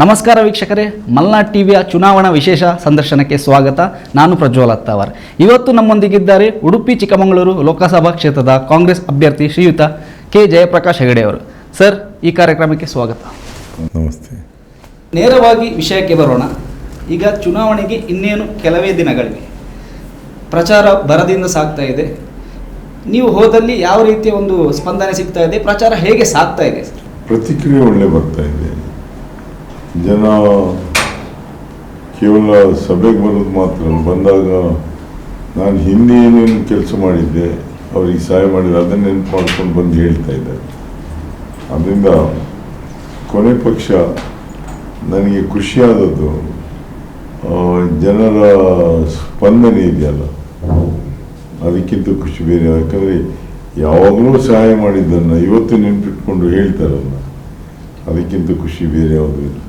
ನಮಸ್ಕಾರ ವೀಕ್ಷಕರೇ ಮಲ್ನಾಡ್ ಟಿವಿಯ ಚುನಾವಣಾ ವಿಶೇಷ ಸಂದರ್ಶನಕ್ಕೆ ಸ್ವಾಗತ. ನಾನು ಪ್ರಜ್ವಲ್ ಅತ್ತಾವರ್. ಇವತ್ತು ನಮ್ಮೊಂದಿಗಿದ್ದಾರೆ ಉಡುಪಿ ಚಿಕ್ಕಮಗಳೂರು ಲೋಕಸಭಾ ಕ್ಷೇತ್ರದ ಕಾಂಗ್ರೆಸ್ ಅಭ್ಯರ್ಥಿ ಶ್ರೀಯುತ ಕೆ. ಜಯಪ್ರಕಾಶ್ ಹೆಗಡೆ ಅವರು. ಸರ್ ಈ ಕಾರ್ಯಕ್ರಮಕ್ಕೆ ಸ್ವಾಗತ. ನಮಸ್ತೆ. ನೇರವಾಗಿ ವಿಷಯಕ್ಕೆ ಬರೋಣ. ಈಗ ಚುನಾವಣೆಗೆ ಇನ್ನೇನು ಕೆಲವೇ ದಿನಗಳಿವೆ. ಪ್ರಚಾರ ಬರದಿಂದ ಸಾಗ್ತಾ ಇದೆ. ನೀವು ಹೋದಲ್ಲಿ ಯಾವ ರೀತಿಯ ಒಂದು ಸ್ಪಂದನೆ ಸಿಗ್ತಾ ಇದೆ? ಪ್ರಚಾರ ಹೇಗೆ ಸಾಗ್ತಾ ಇದೆ? ಸರ್ ಪ್ರತಿಕ್ರಿಯೆ ಒಳ್ಳೆ ಬರ್ತಾ ಇದೆ. ಜನ ಕೇವಲ ಸಭೆಗೆ ಬರೋದು ಮಾತ್ರ ಬಂದಾಗ ನಾನು ಹಿಂದೆ ಏನೇನು ಕೆಲಸ ಮಾಡಿದ್ದೆ, ಅವ್ರಿಗೆ ಸಹಾಯ ಮಾಡಿದ್ದೆ ಅದನ್ನ ನೆನಪು ಮಾಡ್ಕೊಂಡು ಬಂದು ಹೇಳ್ತಾ ಇದ್ದಾರೆ. ಅದರಿಂದ ಕೊನೆ ಪಕ್ಷ ನನಗೆ ಖುಷಿಯಾದದ್ದು ಜನರ ಸ್ಪಂದನೆ ಇದೆಯಲ್ಲ, ಅದಕ್ಕಿಂತ ಖುಷಿ ಬೇರೆ, ಯಾಕಂದರೆ ಯಾವಾಗಲೂ ಸಹಾಯ ಮಾಡಿದ್ದನ್ನು, ಇವತ್ತು ನೆನಪಿಟ್ಕೊಂಡು ಹೇಳ್ತಾರಲ್ಲ ಅದಕ್ಕಿಂತ ಖುಷಿ ಬೇರೆ ಯಾವುದೂ ಇಲ್ಲ.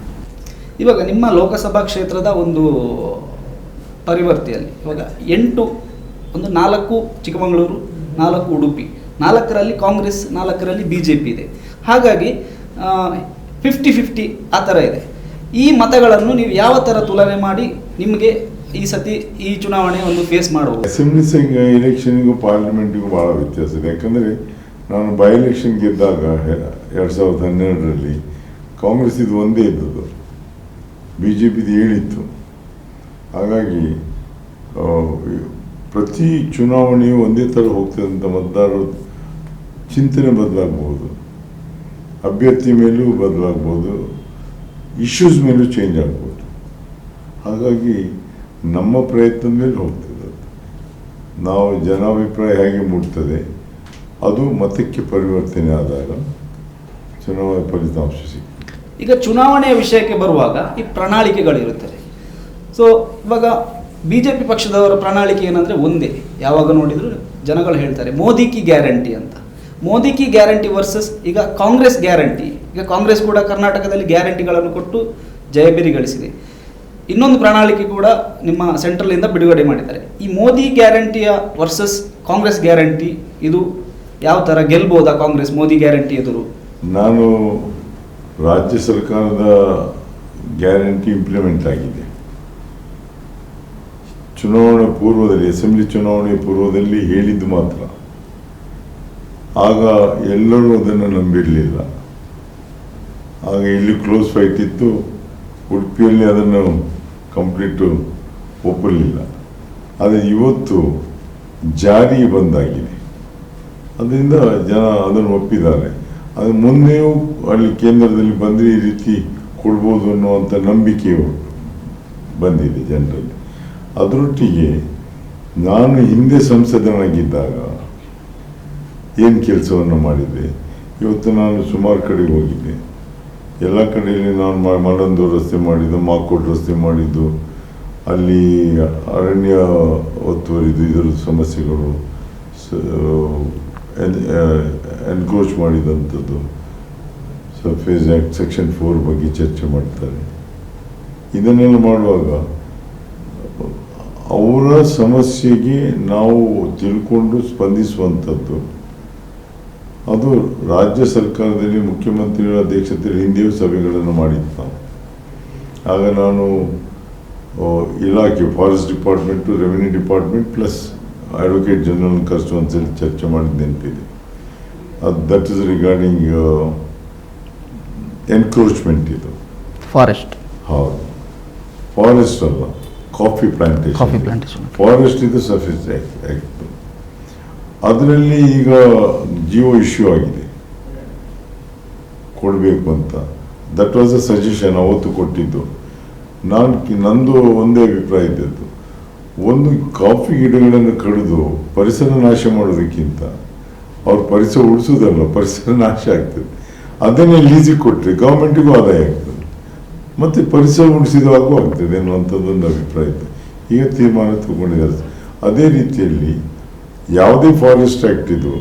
ಇವಾಗ ನಿಮ್ಮ ಲೋಕಸಭಾ ಕ್ಷೇತ್ರದ ಒಂದು ಪರಿವರ್ತಿಯಲ್ಲಿ ಇವಾಗ ಎಂಟು, ಒಂದು ನಾಲ್ಕು ಚಿಕ್ಕಮಗಳೂರು, ನಾಲ್ಕು ಉಡುಪಿ, ನಾಲ್ಕರಲ್ಲಿ ಕಾಂಗ್ರೆಸ್, ನಾಲ್ಕರಲ್ಲಿ ಬಿ ಜೆ ಪಿ ಇದೆ. ಹಾಗಾಗಿ ಫಿಫ್ಟಿ ಫಿಫ್ಟಿ ಆ ಥರ ಇದೆ. ಈ ಮತಗಳನ್ನು ನೀವು ಯಾವ ಥರ ತುಲನೆ ಮಾಡಿ ನಿಮಗೆ ಈ ಸತಿ ಈ ಚುನಾವಣೆ ಒಂದು ಫೇಸ್ ಮಾಡಬಹುದು ಅಸೆಂಬ್ಲಿ ಎಲೆಕ್ಷನ್ಗೂ ಪಾರ್ಲಿಮೆಂಟಿಗೂ ಭಾಳ ವ್ಯತ್ಯಾಸ ಇದೆ. ಯಾಕಂದರೆ ನಾನು ಬೈ ಎಲೆಕ್ಷನ್ ಗೆದ್ದಾಗ, ಎರಡು ಸಾವಿರದ ಹನ್ನೆರಡರಲ್ಲಿ ಕಾಂಗ್ರೆಸ್ ಇದು ಒಂದೇ ಇದ್ದದ್ದು. ಬಿ ಜೆ ಪಿದು ಹೇಳಿತ್ತು ಹಾಗಾಗಿ ಪ್ರತಿ ಚುನಾವಣೆಯು ಒಂದೇ ಥರ ಹೋಗ್ತಿದ್ದಂಥ ಮತದಾರರು ಚಿಂತನೆ ಬದಲಾಗ್ಬೋದು. ಅಭ್ಯರ್ಥಿ ಮೇಲೂ ಬದಲಾಗ್ಬೋದು. ಇಶ್ಯೂಸ್ ಮೇಲೂ ಚೇಂಜ್ ಆಗ್ಬೋದು. ಹಾಗಾಗಿ ನಮ್ಮ ಪ್ರಯತ್ನದ ಮೇಲೆ ಹೋಗ್ತದೆ ನಾವು ಜನಾಭಿಪ್ರಾಯ ಹೇಗೆ ಮೂಡ್ತದೆ, ಅದು ಮತಕ್ಕೆ ಪರಿವರ್ತನೆ ಆದಾಗ ಚುನಾವಣೆ ಫಲಿತಾಂಶ ಸಿಗ್ತದೆ. ಈಗ ಚುನಾವಣೆಯ ವಿಷಯಕ್ಕೆ ಬರುವಾಗ ಈ ಪ್ರಣಾಳಿಕೆಗಳಿರುತ್ತದೆ ಸೊ ಇವಾಗ ಬಿ ಜೆ ಪಿ ಪಕ್ಷದವರ ಪ್ರಣಾಳಿಕೆ ಏನಂದರೆ ಒಂದೇ. ಯಾವಾಗ ನೋಡಿದರೂ ಜನಗಳು ಹೇಳ್ತಾರೆ, ಮೋದಿ ಕಿ ಗ್ಯಾರಂಟಿ ಅಂತ. ಮೋದಿ ಕಿ ಗ್ಯಾರಂಟಿ ವರ್ಸಸ್ ಈಗ ಕಾಂಗ್ರೆಸ್ ಗ್ಯಾರಂಟಿ. ಈಗ ಕಾಂಗ್ರೆಸ್ ಕೂಡ ಕರ್ನಾಟಕದಲ್ಲಿ ಗ್ಯಾರಂಟಿಗಳನ್ನು ಕೊಟ್ಟು ಜಯಬೇರಿ ಗಳಿಸಿದೆ. ಇನ್ನೊಂದು ಪ್ರಣಾಳಿಕೆ ಕೂಡ ನಿಮ್ಮ ಸೆಂಟ್ರಲಿಂದ ಬಿಡುಗಡೆ ಮಾಡಿದ್ದಾರೆ. ಈ ಮೋದಿ ಗ್ಯಾರಂಟಿಯ ವರ್ಸಸ್ ಕಾಂಗ್ರೆಸ್ ಗ್ಯಾರಂಟಿ ಇದು ಯಾವ ಥರ ಗೆಲ್ಬೋದಾ ಕಾಂಗ್ರೆಸ್ ಮೋದಿ ಗ್ಯಾರಂಟಿ ಎದುರು? ನಾನು ರಾಜ್ಯ ಸರ್ಕಾರದ ಗ್ಯಾರಂಟಿ ಇಂಪ್ಲಿಮೆಂಟ್ ಆಗಿದೆ. ಚುನಾವಣೆ ಪೂರ್ವದಲ್ಲಿ, ಅಸೆಂಬ್ಲಿ ಚುನಾವಣೆ ಪೂರ್ವದಲ್ಲಿ ಹೇಳಿದ್ದು ಮಾತ್ರ. ಆಗ ಎಲ್ಲರೂ ಅದನ್ನು ನಂಬಿರಲಿಲ್ಲ. ಆಗ ಇಲ್ಲಿ ಕ್ಲೋಸ್ ಫೈಟ್ ಇತ್ತು. ಉಡುಪಿಯಲ್ಲಿ ಅದನ್ನು ಕಂಪ್ಲೀಟು ಒಪ್ಪಲಿಲ್ಲ. ಆದರೆ ಇವತ್ತು ಜಾರಿ ಬಂದಾಗಿದೆ. ಅದರಿಂದ ಜನ ಅದನ್ನು ಒಪ್ಪಿದ್ದಾರೆ. ಅದು ಮುಂದೆಯೂ ಅಲ್ಲಿ ಕೇಂದ್ರದಲ್ಲಿ ಬಂದರೆ ಈ ರೀತಿ ಕೊಡ್ಬೋದು ಅನ್ನುವಂಥ ನಂಬಿಕೆಯು ಬಂದಿದೆ ಜನರಲ್ಲಿ. ಅದರೊಟ್ಟಿಗೆ ನಾನು ಹಿಂದೆ ಸಂಸದನಾಗಿದ್ದಾಗ ಏನು ಕೆಲಸವನ್ನು ಮಾಡಿದೆ ಇವತ್ತು ನಾನು ಸುಮಾರು ಕಡೆ ಹೋಗಿದ್ದೆ. ಎಲ್ಲ ಕಡೆಯಲ್ಲಿ ನಾನು ಮಲ್ಲಂದು ರಸ್ತೆ ಮಾಡಿದ್ದು ಮಾಕೋಟ್ ರಸ್ತೆ ಮಾಡಿದ್ದು, ಅಲ್ಲಿ ಅರಣ್ಯ ಒತ್ತುವರಿದು ಇದರ ಸಮಸ್ಯೆಗಳು ಎನ್ಕ್ರೋಚ್ ಮಾಡಿದಂಥದ್ದು. ಸರ್ಫೇಸ್ ಆ್ಯಕ್ಟ್ ಸೆಕ್ಷನ್ ಫೋರ್ ಬಗ್ಗೆ ಚರ್ಚೆ ಮಾಡ್ತಾರೆ. ಇದನ್ನೆಲ್ಲ ಮಾಡುವಾಗ, ಅವರ ಸಮಸ್ಯೆಗೆ ನಾವು ತಿಳ್ಕೊಂಡು ಸ್ಪಂದಿಸುವಂಥದ್ದು. ಅದು ರಾಜ್ಯ ಸರ್ಕಾರದಲ್ಲಿ ಮುಖ್ಯಮಂತ್ರಿಗಳ ಅಧ್ಯಕ್ಷತೆಯಲ್ಲಿ ಹಿಂದೆಯೂ ಸಭೆಗಳನ್ನು ಮಾಡಿದ್ದು. ಆಗ ನಾನು ಇಲಾಖೆ forest department revenue department plus advocate general ಕರೆಸಿ ಒಂದ್ಸಲಿ ಚರ್ಚೆ ಮಾಡಿದ ನೆನಪಿದೆ. ದಟ್ ಇಸ್ ರಿಗಾರ್ಡಿಂಗ್ ಎನ್ಕ್ರೋಚ್ಮೆಂಟ್ ಇದು ಫಾರೆಸ್ಟ್ ಹೌದು ಫಾರೆಸ್ಟ್ ಅಲ್ಲ ಕಾಫಿ ಪ್ಲಾಂಟೇಶನ್ ಫಾರೆಸ್ಟ್ ಇದು ಆ್ಯಕ್ಟ್ ಅದರಲ್ಲಿ ಈಗ ಜಿಯೋ ಇಶ್ಯೂ ಆಗಿದೆ. ಕೊಡಬೇಕು ಅಂತ. ದಟ್ ವಾಸ್ ಅ ಸಜೆಷನ್ ಅವತ್ತು ಕೊಟ್ಟಿದ್ದು. ನಾನು ನಂದು ಒಂದೇ ಅಭಿಪ್ರಾಯ ಇದ್ದದ್ದು. ಒಂದು ಕಾಫಿ ಗಿಡಗಳನ್ನು ಕಡಿದು ಪರಿಸರ ನಾಶ ಮಾಡೋದಕ್ಕಿಂತ ಅವ್ರ ಪರಿಸರ ಉಳಿಸೋದಲ್ಲ ಪರಿಸರ ನಾಶ ಆಗ್ತದೆ. ಅದನ್ನೇ ಲೀಸಿಗೆ ಕೊಟ್ಟರೆ ಗೌರ್ಮೆಂಟಿಗೂ ಆದಾಯ ಆಗ್ತದೆ. ಮತ್ತು ಪರಿಸರ ಉಳಿಸಿದಾಗೂ ಆಗ್ತದೆ ಅನ್ನುವಂಥದ್ದೊಂದು ಅಭಿಪ್ರಾಯ ಇದೆ. ಈಗ ತೀರ್ಮಾನ ತಗೊಂಡಿದ್ದಾರೆ. ಅದೇ ರೀತಿಯಲ್ಲಿ ಯಾವುದೇ ಫಾರೆಸ್ಟ್ ಆ್ಯಕ್ಟ್ ಇದು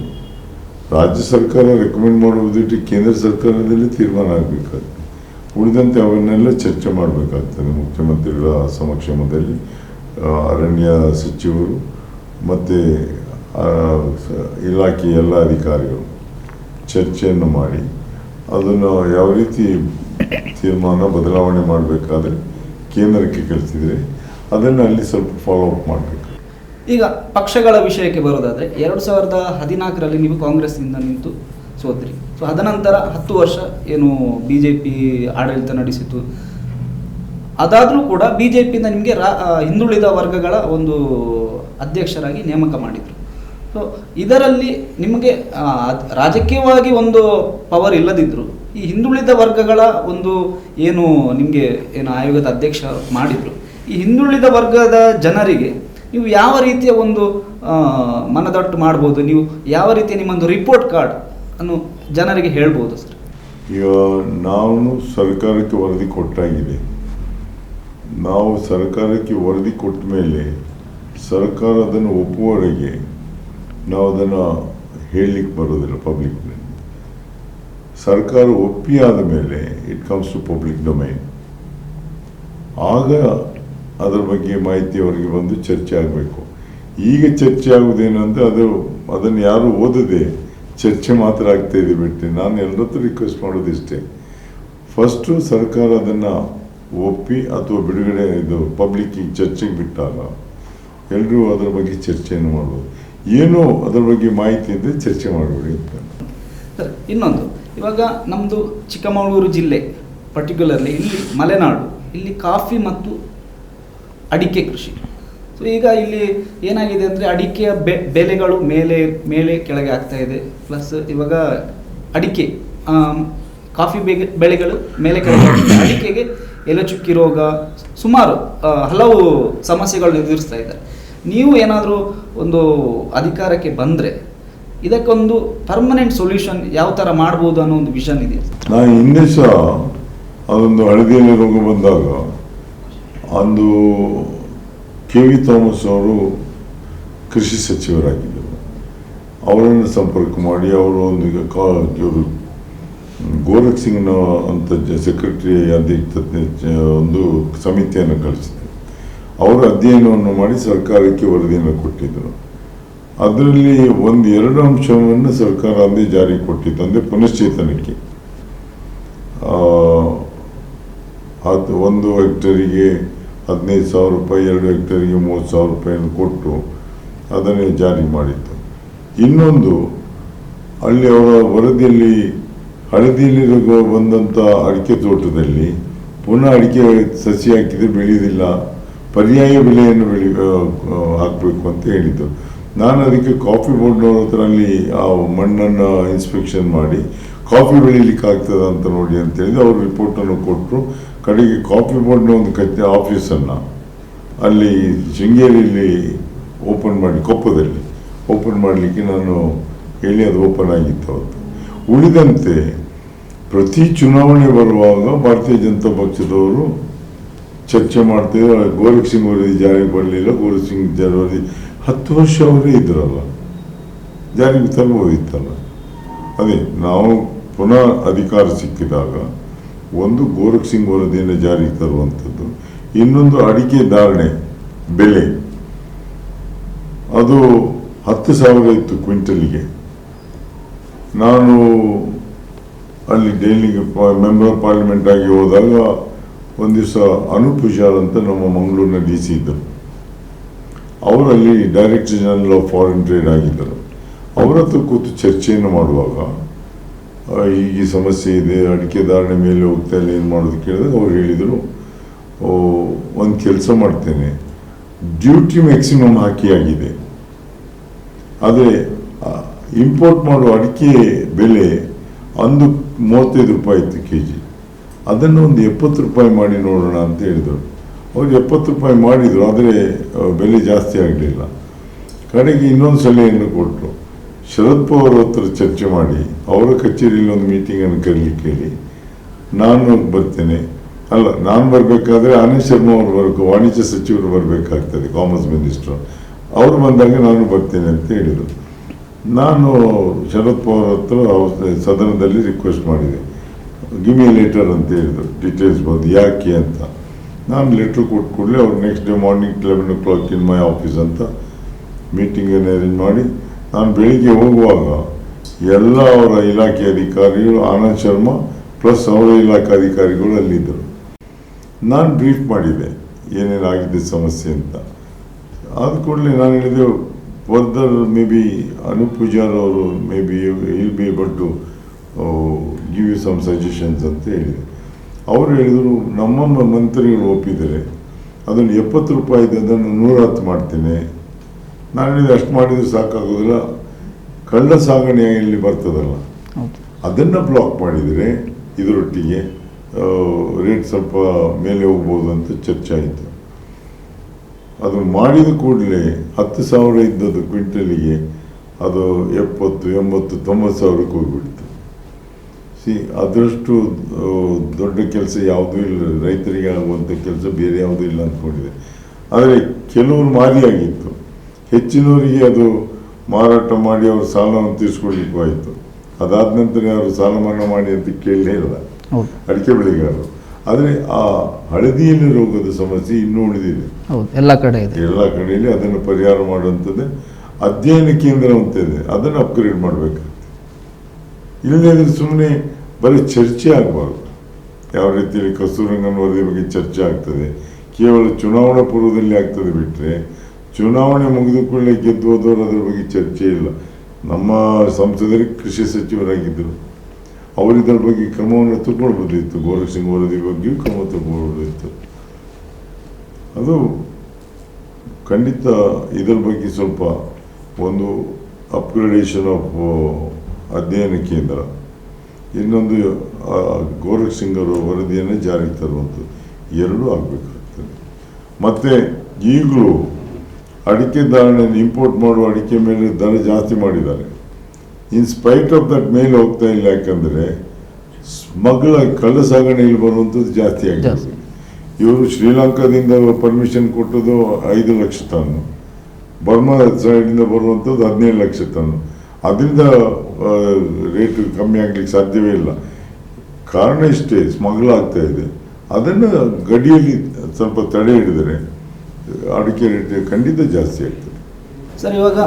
ರಾಜ್ಯ ಸರ್ಕಾರ ರೆಕಮೆಂಡ್ ಮಾಡುವುದಿಟ್ಟು ಕೇಂದ್ರ ಸರ್ಕಾರದಲ್ಲಿ ತೀರ್ಮಾನ ಆಗಬೇಕಾಗ್ತದೆ. ಉಳಿದಂತೆ ಅವನ್ನೆಲ್ಲ ಚರ್ಚೆ ಮಾಡಬೇಕಾಗ್ತದೆ ಮುಖ್ಯಮಂತ್ರಿಗಳ ಸಮಕ್ಷಮದಲ್ಲಿ ಅರಣ್ಯ ಸಚಿವರು, ಮತ್ತು ಇಲಾಖೆಯ ಎಲ್ಲ ಅಧಿಕಾರಿಗಳು ಚರ್ಚೆಯನ್ನು ಮಾಡಿ ಅದನ್ನು ಯಾವ ರೀತಿ ತೀರ್ಮಾನ ಬದಲಾವಣೆ ಮಾಡಬೇಕಾದ್ರೆ ಕೇಂದ್ರಕ್ಕೆ ಕಳಿಸಿದರೆ ಅದನ್ನು ಅಲ್ಲಿ ಸ್ವಲ್ಪ ಫಾಲೋ ಅಪ್ ಮಾಡಬೇಕು. ಈಗ ಪಕ್ಷಗಳ ವಿಷಯಕ್ಕೆ ಬರೋದಾದರೆ ಎರಡು ಸಾವಿರದ ಹದಿನಾಲ್ಕರಲ್ಲಿ ನೀವು ಕಾಂಗ್ರೆಸ್ನಿಂದ ನಿಂತು ಸೋತ್ರಿ. ಸೊ ಅದನಂತರ ಹತ್ತು ವರ್ಷ ಏನು ಬಿ ಜೆ ಪಿ ಆಡಳಿತ ನಡೆಸಿತು ಅದಾದರೂ ಕೂಡ ಬಿ ಜೆ ಪಿಯಿಂದ ನಿಮಗೆ ರಾ ಹಿಂದುಳಿದ ವರ್ಗಗಳ ಒಂದು ಅಧ್ಯಕ್ಷರಾಗಿ ನೇಮಕ ಮಾಡಿದರು. ಸೊ ಇದರಲ್ಲಿ ನಿಮಗೆ ರಾಜಕೀಯವಾಗಿ ಒಂದು ಪವರ್ ಇಲ್ಲದಿದ್ದರು ಈ ಹಿಂದುಳಿದ ವರ್ಗಗಳ ಒಂದು ಏನು ನಿಮಗೆ ಏನು ಆಯೋಗದ ಅಧ್ಯಕ್ಷ ಮಾಡಿದರು, ಈ ಹಿಂದುಳಿದ ವರ್ಗದ ಜನರಿಗೆ ನೀವು ಯಾವ ರೀತಿಯ ಒಂದು ಮನದಟ್ಟು ಮಾಡ್ಬೋದು? ನೀವು ಯಾವ ರೀತಿಯ ನಿಮ್ಮೊಂದು ರಿಪೋರ್ಟ್ ಕಾರ್ಡ್ ಅನ್ನು ಜನರಿಗೆ ಹೇಳ್ಬೋದು ಸರ್? ಈಗ ನಾವು ಸರ್ಕಾರಕ್ಕೆ ವರದಿ ಕೊಟ್ಟಾಗಿದೆ. ನಾವು ಸರ್ಕಾರಕ್ಕೆ ವರದಿ ಕೊಟ್ಟ ಮೇಲೆ ಸರ್ಕಾರ ಅದನ್ನು ಒಪ್ಪುವವರೆಗೆ ನಾವು ಅದನ್ನು ಹೇಳಲಿಕ್ಕೆ ಬರೋದಿಲ್ಲ ಪಬ್ಲಿಕ್ ಸರ್ಕಾರ ಒಪ್ಪಿ ಆದ ಮೇಲೆ it comes to public domain ಆಗ ಅದರ ಬಗ್ಗೆ ಮಾಹಿತಿ ಅವರಿಗೆ ಬಂದು ಚರ್ಚೆ ಆಗಬೇಕು. ಈಗ ಚರ್ಚೆ ಆಗುವುದೇನಂದ್ರೆ ಅದು, ಅದನ್ನು ಯಾರು ಓದದೆ ಚರ್ಚೆ ಮಾತ್ರ ಆಗ್ತಾ ಇದೆ ಬಿಟ್ಟರೆ ನಾನು ಎಲ್ಲರತ್ರ ರಿಕ್ವೆಸ್ಟ್ ಮಾಡೋದಿಷ್ಟೇ ಫಸ್ಟು ಸರ್ಕಾರ ಅದನ್ನು ಒಪ್ಪಿ ಅಥವಾ ಬಿಡುಗಡೆ ಇದು ಪಬ್ಲಿಕ್ಕಿಗೆ ಚರ್ಚೆಗೆ ಬಿಟ್ಟಾಗ ಎಲ್ಲರೂ ಅದರ ಬಗ್ಗೆ ಚರ್ಚೆಯನ್ನು ಮಾಡ್ಬೋದು. ಏನೋ ಅದರ ಬಗ್ಗೆ ಮಾಹಿತಿ ಇದ್ದರೆ ಚರ್ಚೆ ಮಾಡಬೇಡಿ ಅಂತ. ಸರ್, ಇನ್ನೊಂದು. ಇವಾಗ ನಮ್ಮದು ಚಿಕ್ಕಮಗಳೂರು ಜಿಲ್ಲೆ ಪರ್ಟಿಕ್ಯುಲರ್ಲಿ ಇಲ್ಲಿ ಮಲೆನಾಡು, ಇಲ್ಲಿ ಕಾಫಿ ಮತ್ತು ಅಡಿಕೆ ಕೃಷಿ. ಸೊ ಈಗ ಇಲ್ಲಿ ಏನಾಗಿದೆ ಅಂದರೆ ಅಡಿಕೆಯ ಬೆ, ಬೆಲೆಗಳು ಮೇಲೆ ಮೇಲೆ ಕೆಳಗೆ ಆಗ್ತಾ ಇದೆ. ಪ್ಲಸ್ ಇವಾಗ ಅಡಿಕೆ ಕಾಫಿ ಬೆಗೆ, ಬೆಳೆಗಳು ಮೇಲೆ ಕೆಳಗೆ ಅಡಿಕೆಗೆ ಎಲೆ ಚುಕ್ಕಿ ರೋಗ, ಸುಮಾರು ಹಲವು ಸಮಸ್ಯೆಗಳು ಎದುರಿಸ್ತಾ ಇದ್ದಾರೆ ನೀವು ಏನಾದರೂ ಒಂದು ಅಧಿಕಾರಕ್ಕೆ ಬಂದರೆ ಇದಕ್ಕೊಂದು ಪರ್ಮನೆಂಟ್ ಸೊಲ್ಯೂಷನ್ ಯಾವ ಥರ ಮಾಡ್ಬೋದು ಅನ್ನೋ ಒಂದು ವಿಷನ್ ಇದೆ. ನಾನು ಹಿಂದೆ ಸಹ ಅದೊಂದು ಹಳದಿಯಲ್ಲಿ ರೋಗ ಬಂದಾಗ ಅಂದು ಕೆ ವಿ ಥಾಮಸ್ ಅವರು ಕೃಷಿ ಸಚಿವರಾಗಿದ್ದರು. ಅವರನ್ನು ಸಂಪರ್ಕ ಮಾಡಿ ಅವರು ಒಂದು ಕಾ ಇವರು ಗೋರಖ್ ಸಿಂಗ್ನ ಅಂತ ಸೆಕ್ರೆಟರಿ ಅಧ್ಯಕ್ಷ ಒಂದು ಸಮಿತಿಯನ್ನು ಕಳಿಸಿದರು. ಅವರು ಅಧ್ಯಯನವನ್ನು ಮಾಡಿ ಸರ್ಕಾರಕ್ಕೆ ವರದಿಯನ್ನು ಕೊಟ್ಟಿದ್ದರು. ಅದರಲ್ಲಿ ಒಂದು ಎರಡು ಅಂಶವನ್ನು ಸರ್ಕಾರ ಅಂದೇ ಜಾರಿ ಕೊಟ್ಟಿತ್ತು, ಅಂದರೆ ಪುನಶ್ಚೇತನಕ್ಕೆ. ಅದು ಒಂದು ಹೆಕ್ಟರಿಗೆ ಹದಿನೈದು ಸಾವಿರ ರೂಪಾಯಿ, ಎರಡು ಹೆಕ್ಟರಿಗೆ ಮೂವತ್ತು ಸಾವಿರ ರೂಪಾಯಿಯನ್ನು ಕೊಟ್ಟು ಅದನ್ನೇ ಜಾರಿ ಮಾಡಿತ್ತು. ಇನ್ನೊಂದು, ಅಲ್ಲಿ ಅವರ ವರದಿಯಲ್ಲಿ ಹಳದಿಯಲ್ಲಿ ಬಂದಂಥ ಅಡಿಕೆ ತೋಟದಲ್ಲಿ ಪುನಃ ಅಡಿಕೆ ಸಸಿ ಹಾಕಿದರೆ ಬೆಳೆಯುವುದಿಲ್ಲ. ಪರ್ಯಾಯ ಬೆಲೆಯನ್ನು ಬೆಳಿ ಹಾಕಬೇಕು ಅಂತ ಹೇಳಿದ್ದು. ನಾನು ಅದಕ್ಕೆ ಕಾಫಿ ಬೋರ್ಡ್ನವ್ರ ಹತ್ರ ಅಲ್ಲಿ ಆ ಮಣ್ಣನ್ನು ಇನ್ಸ್ಪೆಕ್ಷನ್ ಮಾಡಿ, ಕಾಫಿ ಬೆಳೀಲಿಕ್ಕೆ ಆಗ್ತದ ಅಂತ ನೋಡಿ ಅಂತ ಹೇಳಿದ್ರೆ ಅವ್ರು ರಿಪೋರ್ಟನ್ನು ಕೊಟ್ಟರು ಕಡೆಗೆ ಕಾಫಿ ಬೋರ್ಡ್ನ ಒಂದು ಕತ್ತೆ ಆಫೀಸನ್ನು ಅಲ್ಲಿ ಶೃಂಗೇರಿಯಲ್ಲಿ ಓಪನ್ ಮಾಡಿ, ಕೊಪ್ಪದಲ್ಲಿ ಓಪನ್ ಮಾಡಲಿಕ್ಕೆ ನಾನು ಹೇಳಿ ಅದು ಓಪನ್ ಆಗಿತ್ತು ಅವತ್ತು. ಉಳಿದಂತೆ ಪ್ರತಿ ಚುನಾವಣೆ ಬರುವಾಗ ಭಾರತೀಯ ಜನತಾ ಪಕ್ಷದವರು ಚರ್ಚೆ ಮಾಡ್ತಿದ್ರು ಗೋರಖ್ ಸಿಂಗ್ ವರದಿ ಜಾರಿಗೆ ಬರಲಿಲ್ಲ. ಗೋರಖ್ ಸಿಂಗ್ ಜಾರಿ ಹತ್ತು ವರ್ಷ ಅವರೇ ಇದ್ರಲ್ಲ. ಜಾರಿಗೆ ತರಬಹುದಿತ್ತಲ್ಲ ಅದೇ, ನಾವು ಪುನಃ ಅಧಿಕಾರ ಸಿಕ್ಕಿದಾಗ ಒಂದು ಗೋರಖ್ ಸಿಂಗ್ ವರದಿಯನ್ನು ಜಾರಿಗೆ ತರುವಂಥದ್ದು, ಇನ್ನೊಂದು ಅಡಿಕೆ ಧಾರಣೆ, ಬೆಲೆ. ಅದು ಹತ್ತು ಸಾವಿರ ಇತ್ತು ಕ್ವಿಂಟಲಿಗೆ. ನಾನು ಅಲ್ಲಿ ಡೈಲಿಗೆ ಮೆಂಬರ್ ಆಫ್ ಪಾರ್ಲಿಮೆಂಟ್ ಆಗಿ ಹೋದಾಗ ಒಂದು ದಿವಸ ಅನೂಪ್ ಹುಷಾರ್ ಅಂತ ನಮ್ಮ ಮಂಗಳೂರಿನ ಡಿ ಸಿ ಇದ್ದರು. ಅವರಲ್ಲಿ director general of foreign trade ಆಗಿದ್ದರು. ಅವರ ಹತ್ರ ಕೂತು ಚರ್ಚೆಯನ್ನು ಮಾಡುವಾಗ ಈಗ ಸಮಸ್ಯೆ ಇದೆ, ಅಡಿಕೆ ಧಾರಣೆ ಮೇಲೆ ಹೋಗ್ತಾ ಇಲ್ಲ, ಏನು ಮಾಡೋದು ಕೇಳಿದಾಗ ಅವ್ರು ಹೇಳಿದರು ಒಂದು ಕೆಲಸ ಮಾಡ್ತೇನೆ. ಡ್ಯೂಟಿ ಮ್ಯಾಕ್ಸಿಮಮ್ ಹಾಕಿ ಆಗಿದೆ. ಆದರೆ ಇಂಪೋರ್ಟ್ ಮಾಡುವ ಅಡಿಕೆ ಬೆಲೆ ಅಂದು ಮೂವತ್ತೈದು ರೂಪಾಯಿ ಇತ್ತು ಕೆ ಜಿ ಅದನ್ನು ಒಂದು ಎಪ್ಪತ್ತು ರೂಪಾಯಿ ಮಾಡಿ ನೋಡೋಣ ಅಂತ ಹೇಳಿದರು. ಅವ್ರು ಎಪ್ಪತ್ತು ರೂಪಾಯಿ ಮಾಡಿದರು, ಆದರೆ ಬೆಲೆ ಜಾಸ್ತಿ ಆಗಲಿಲ್ಲ. ಕಡೆಗೆ ಇನ್ನೊಂದು ಸಲಹೆಯನ್ನು ಕೊಟ್ಟರು ಶರದ್ ಪವಾರ್ ಹತ್ರ ಚರ್ಚೆ ಮಾಡಿ, ಅವರ ಕಚೇರಿಯಲ್ಲಿ ಒಂದು ಮೀಟಿಂಗನ್ನು ಕರೀಲಿಕ್ಕೆ ಹೇಳಿ ನಾನು ಬರ್ತೇನೆ. ಅಲ್ಲ, ನಾನು ಬರಬೇಕಾದ್ರೆ ಆನಂದ್ ಶರ್ಮಾ ಅವರು ಬರಬೇಕು, ವಾಣಿಜ್ಯ ಸಚಿವರು ಬರಬೇಕಾಗ್ತದೆ, ಕಾಮರ್ಸ್ ಮಿನಿಸ್ಟರ್. ಅವರು ಬಂದಾಗ ನಾನು ಬರ್ತೇನೆ ಅಂತ ಹೇಳಿದರು. ನಾನು ಶರದ್ ಪವಾರ್ ಹತ್ರ ಸದನದಲ್ಲಿ ರಿಕ್ವೆಸ್ಟ್ ಮಾಡಿದೆ. ಗಿಮಿ ಲೆಟರ್ ಅಂತ ಹೇಳಿದರು. ಡೀಟೇಲ್ಸ್ ಬಂದು ಯಾಕೆ ಅಂತ. ನಾನು ಲೆಟ್ರ್ ಕೊಟ್ಟು ಕೂಡಲೇ ಅವ್ರು next day morning eleven o'clock in my office ಅಂತ ಮೀಟಿಂಗನ್ನು ಅರೇಂಜ್ ಮಾಡಿ, ನಾನು ಬೆಳಿಗ್ಗೆ ಹೋಗುವಾಗ ಎಲ್ಲ ಅವರ ಇಲಾಖೆ ಅಧಿಕಾರಿಗಳು, ಆನಂದ್ ಶರ್ಮಾ ಪ್ಲಸ್ ಅವರ ಇಲಾಖೆ ಅಧಿಕಾರಿಗಳು ಅಲ್ಲಿದ್ದರು. ನಾನು ಬ್ರೀಫ್ ಮಾಡಿದೆ, ಏನೇನಾಗಿದೆ ಸಮಸ್ಯೆ ಅಂತ. ಆದ ಕೂಡಲೇ ನಾನು ಹೇಳಿದೆ further maybe Anup Pujar ಅವರು maybe will be able to give you some suggestions ಅಂತ ಹೇಳಿದೆ ಅವರು ಹೇಳಿದರು ನಮ್ಮ ಮ- ಮಂತ್ರಿಗಳು ಒಪ್ಪಿದ್ದಾರೆ. ಅದನ್ನು ಎಪ್ಪತ್ತು ರೂಪಾಯಿ ಅದನ್ನು ನೂರ ಹತ್ತು ಮಾಡ್ತೇನೆ. ನಾನು ಹೇಳಿದ್ರೆ ಅಷ್ಟು ಮಾಡಿದರೆ ಸಾಕಾಗೋದಿಲ್ಲ. ಕಳ್ಳ ಸಾಗಣೆ ಇಲ್ಲಿ ಬರ್ತದಲ್ಲ ಅದನ್ನು ಬ್ಲಾಕ್ ಮಾಡಿದರೆ ಇದರೊಟ್ಟಿಗೆ ರೇಟ್ ಸ್ವಲ್ಪ ಮೇಲೆ ಹೋಗ್ಬೋದು ಅಂತ ಚರ್ಚೆ ಆಯಿತು. ಅದು ಮಾಡಿದ ಕೂಡಲೇ ಹತ್ತು ಸಾವಿರ ಇದ್ದದ್ದು ಕ್ವಿಂಟಲಿಗೆ ಅದು ಎಪ್ಪತ್ತು ಎಂಬತ್ತು ತೊಂಬತ್ತು ಸಾವಿರಕ್ಕೆ ಹೋಗ್ಬಿಡ್ತು. ಸಿ ಅದರಷ್ಟು ದೊಡ್ಡ ಕೆಲಸ ಯಾವುದೂ ಇಲ್ಲ. ರೈತರಿಗೆ ಆಗುವಂಥ ಕೆಲಸ ಬೇರೆ ಯಾವುದೂ ಇಲ್ಲ ಅಂದ್ಕೊಂಡಿದೆ. ಆದರೆ ಕೆಲವರು ಮಾರಿಯಾಗಿತ್ತು ಹೆಚ್ಚಿನವರಿಗೆ ಅದು ಮಾರಾಟ ಮಾಡಿ ಅವರು ಸಾಲವನ್ನು ತೀರಿಸ್ಕೊಳ್ಳಿಕ್ಕೂ ಆಯಿತು. ಅದಾದ ನಂತರ ಅವರು ಸಾಲ ಮನ್ನಾ ಮಾಡಿ ಅಂತ ಕೇಳಲೇ ಇಲ್ಲ. ಅಡಿಕೆ ಬೆಳೆಗಾರರು. ಆದರೆ ಆ ಹಳದಿಯಲ್ಲಿ ರೋಗದ ಸಮಸ್ಯೆ ಇನ್ನೂ ಉಳಿದಿದೆ. ಎಲ್ಲ ಕಡೆ ಇದೆ. ಎಲ್ಲ ಕಡೆಯಲ್ಲಿ ಅದನ್ನು ಪರಿಹಾರ ಮಾಡುವಂಥದ್ದೇ ಅಧ್ಯಯನ ಕೇಂದ್ರ ಅಂತ ಇದೆ ಅದನ್ನು ಅಪ್ಗ್ರೇಡ್ ಮಾಡಬೇಕಾಗ್ತದೆ ಇಲ್ಲದೇ ಸುಮ್ಮನೆ ಬರೀ ಚರ್ಚೆ ಆಗಬಾರ್ದು. ಯಾವ ರೀತಿಯಲ್ಲಿ ಕಸ್ತೂರಂಗನ್ ವರದಿ ಬಗ್ಗೆ ಚರ್ಚೆ ಆಗ್ತದೆ, ಕೇವಲ ಚುನಾವಣಾ ಪೂರ್ವದಲ್ಲಿ ಆಗ್ತದೆ ಬಿಟ್ಟರೆ ಚುನಾವಣೆ ಮುಗಿದ ಕೂಡಲೇ ಗೆದ್ದು ಹೋದವರು ಅದರ ಬಗ್ಗೆ ಚರ್ಚೆ ಇಲ್ಲ. ನಮ್ಮ ಸಂಸದರು ಕೃಷಿ ಸಚಿವರಾಗಿದ್ದರು. ಅವರು ಇದರ ಬಗ್ಗೆ ಕ್ರಮವನ್ನು ತಗೊಳ್ಬೋದಿತ್ತು. ಗೋರಕ್ಷಿಂಗ್ ವರದಿ ಬಗ್ಗೆಯೂ ಕ್ರಮ ತಗೊಳ್ಬೋದಿತ್ತು. ಅದು ಖಂಡಿತ ಇದರ ಬಗ್ಗೆ ಸ್ವಲ್ಪ ಒಂದು ಅಪ್ಗ್ರೇಡೇಷನ್ ಆಫ್ ಅಧ್ಯಯನ ಕೇಂದ್ರ. ಇನ್ನೊಂದು ಗೋರಖ್ ಸಿಂಗ್ ಅವರ ವರದಿಯನ್ನು ಜಾರಿಗೆ ತರುವಂಥದ್ದು. ಎರಡೂ ಆಗಬೇಕಾಗ್ತದೆ. ಮತ್ತು ಈಗಲೂ ಅಡಿಕೆ ಧಾರಣೆಯನ್ನು ಇಂಪೋರ್ಟ್ ಮಾಡುವ ಅಡಿಕೆ ಮೇಲೆ ದರ ಜಾಸ್ತಿ ಮಾಡಿದ್ದಾರೆ. ಇನ್ ಸ್ಪೈಟ್ ಆಫ್ ದಟ್ ಮೇಲೆ ಹೋಗ್ತಾ ಇಲ್ಲ. ಯಾಕಂದರೆ ಸ್ಮಗ್ಲ ಕಳ್ಳ ಸಾಗಣೆಯಲ್ಲಿ ಬರುವಂಥದ್ದು ಜಾಸ್ತಿ ಆಗಿದೆ. ಇವರು ಶ್ರೀಲಂಕಾದಿಂದ ಪರ್ಮಿಷನ್ ಕೊಟ್ಟದ್ದು ಐದು ಲಕ್ಷ ಟನ್ನು. ಬರ್ಮಾ ಸೈಡಿಂದ ಬರುವಂಥದ್ದು ಹದಿನೇಳು ಲಕ್ಷ ಟನ್ನು. ಅದರಿಂದ ರೇಟ್ ಕಮ್ಮಿ ಆಗಲಿಕ್ಕೆ ಸಾಧ್ಯವೇ ಇಲ್ಲ. ಕಾರಣ ಇಷ್ಟೇ, ಸ್ಮಗ್ಲ್ ಆಗ್ತಾ ಇದೆ. ಅದನ್ನು ಗಡಿಯಲ್ಲಿ ಸ್ವಲ್ಪ ತಡೆ ಹಿಡಿದರೆ ಅಡಿಕೆ ರೇಟ್ ಖಂಡಿತ ಜಾಸ್ತಿ ಆಗ್ತದೆ. ಸರ್, ಇವಾಗ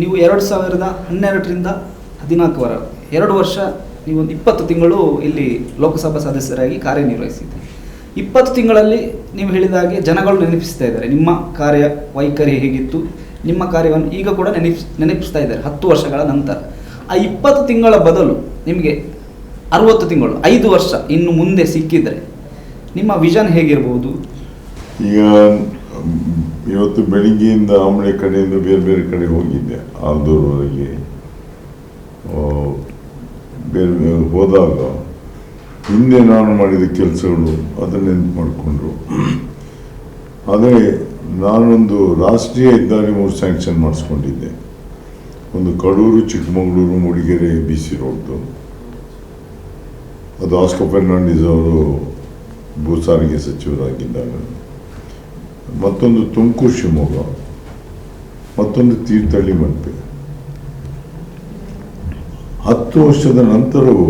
ನೀವು ಎರಡು ಸಾವಿರದ ಹನ್ನೆರಡರಿಂದ ಹದಿನಾಲ್ಕುವರ ಎರಡು ವರ್ಷ ನೀವು ಒಂದು ಇಪ್ಪತ್ತು ತಿಂಗಳು ಇಲ್ಲಿ ಲೋಕಸಭಾ ಸದಸ್ಯರಾಗಿ ಕಾರ್ಯನಿರ್ವಹಿಸಿದ್ದೀರಿ ಇಪ್ಪತ್ತು ತಿಂಗಳಲ್ಲಿ ನೀವು ಹೇಳಿದ ಹಾಗೆ ಜನಗಳು ನೆನಪಿಸ್ತಾ ಇದ್ದಾರೆ. ನಿಮ್ಮ ಕಾರ್ಯ ವೈಖರಿ ಹೇಗಿತ್ತು? ನಿಮ್ಮ ಕಾರ್ಯವನ್ನು ಈಗ ಕೂಡ ನೆನಪಿಸ್, ನೆನಪಿಸ್ತಾ ಇದ್ದಾರೆ, ಹತ್ತು ವರ್ಷಗಳ ನಂತರ. ಆ ಇಪ್ಪತ್ತು ತಿಂಗಳ ಬದಲು ನಿಮಗೆ ಅರವತ್ತು ತಿಂಗಳು, ಐದು ವರ್ಷ ಇನ್ನು ಮುಂದೆ ಸಿಕ್ಕಿದರೆ ನಿಮ್ಮ ವಿಷನ್ ಹೇಗಿರ್ಬೋದು? ಈಗ ಇವತ್ತು ಬೆಳಿಗ್ಗೆಯಿಂದ ಆಮಳೆ ಕಡೆಯಿಂದ ಬೇರೆ ಬೇರೆ ಕಡೆ ಹೋಗಿದ್ದೆ, ಆಲ್ದೂರ್ವರೆಗೆ. ಬೇರೆ ಬೇರೆ ಹೋದಾಗ ಹಿಂದೆ ನಾನು ಮಾಡಿದ ಕೆಲಸಗಳು ಅದನ್ನು ನೆನಪು ಮಾಡಿಕೊಂಡ್ರು. ಆದರೆ ನಾನೊಂದು ರಾಷ್ಟ್ರೀಯ ಹೆದ್ದಾರಿ ಮೂರು ಸ್ಯಾಂಕ್ಷನ್ ಮಾಡಿಸ್ಕೊಂಡಿದ್ದೆ. ಒಂದು ಕಡೂರು ಚಿಕ್ಕಮಗಳೂರು ಮೂಡಿಗೆರೆ ಬಿ ಸಿ ರೋಡ್ದು ಅದು ಆಸ್ಕೋ ಫೆರ್ನಾಂಡಿಸ್ ಅವರು ಭೂ ಸಾರಿಗೆ ಸಚಿವರಾಗಿದ್ದಾಗ ಮತ್ತೊಂದು ತುಮಕೂರು ಶಿವಮೊಗ್ಗ ಮತ್ತೊಂದು ತೀರ್ಥಹಳ್ಳಿ ಮಲ್ಪೆ ಹತ್ತು ವರ್ಷದ ನಂತರವೂ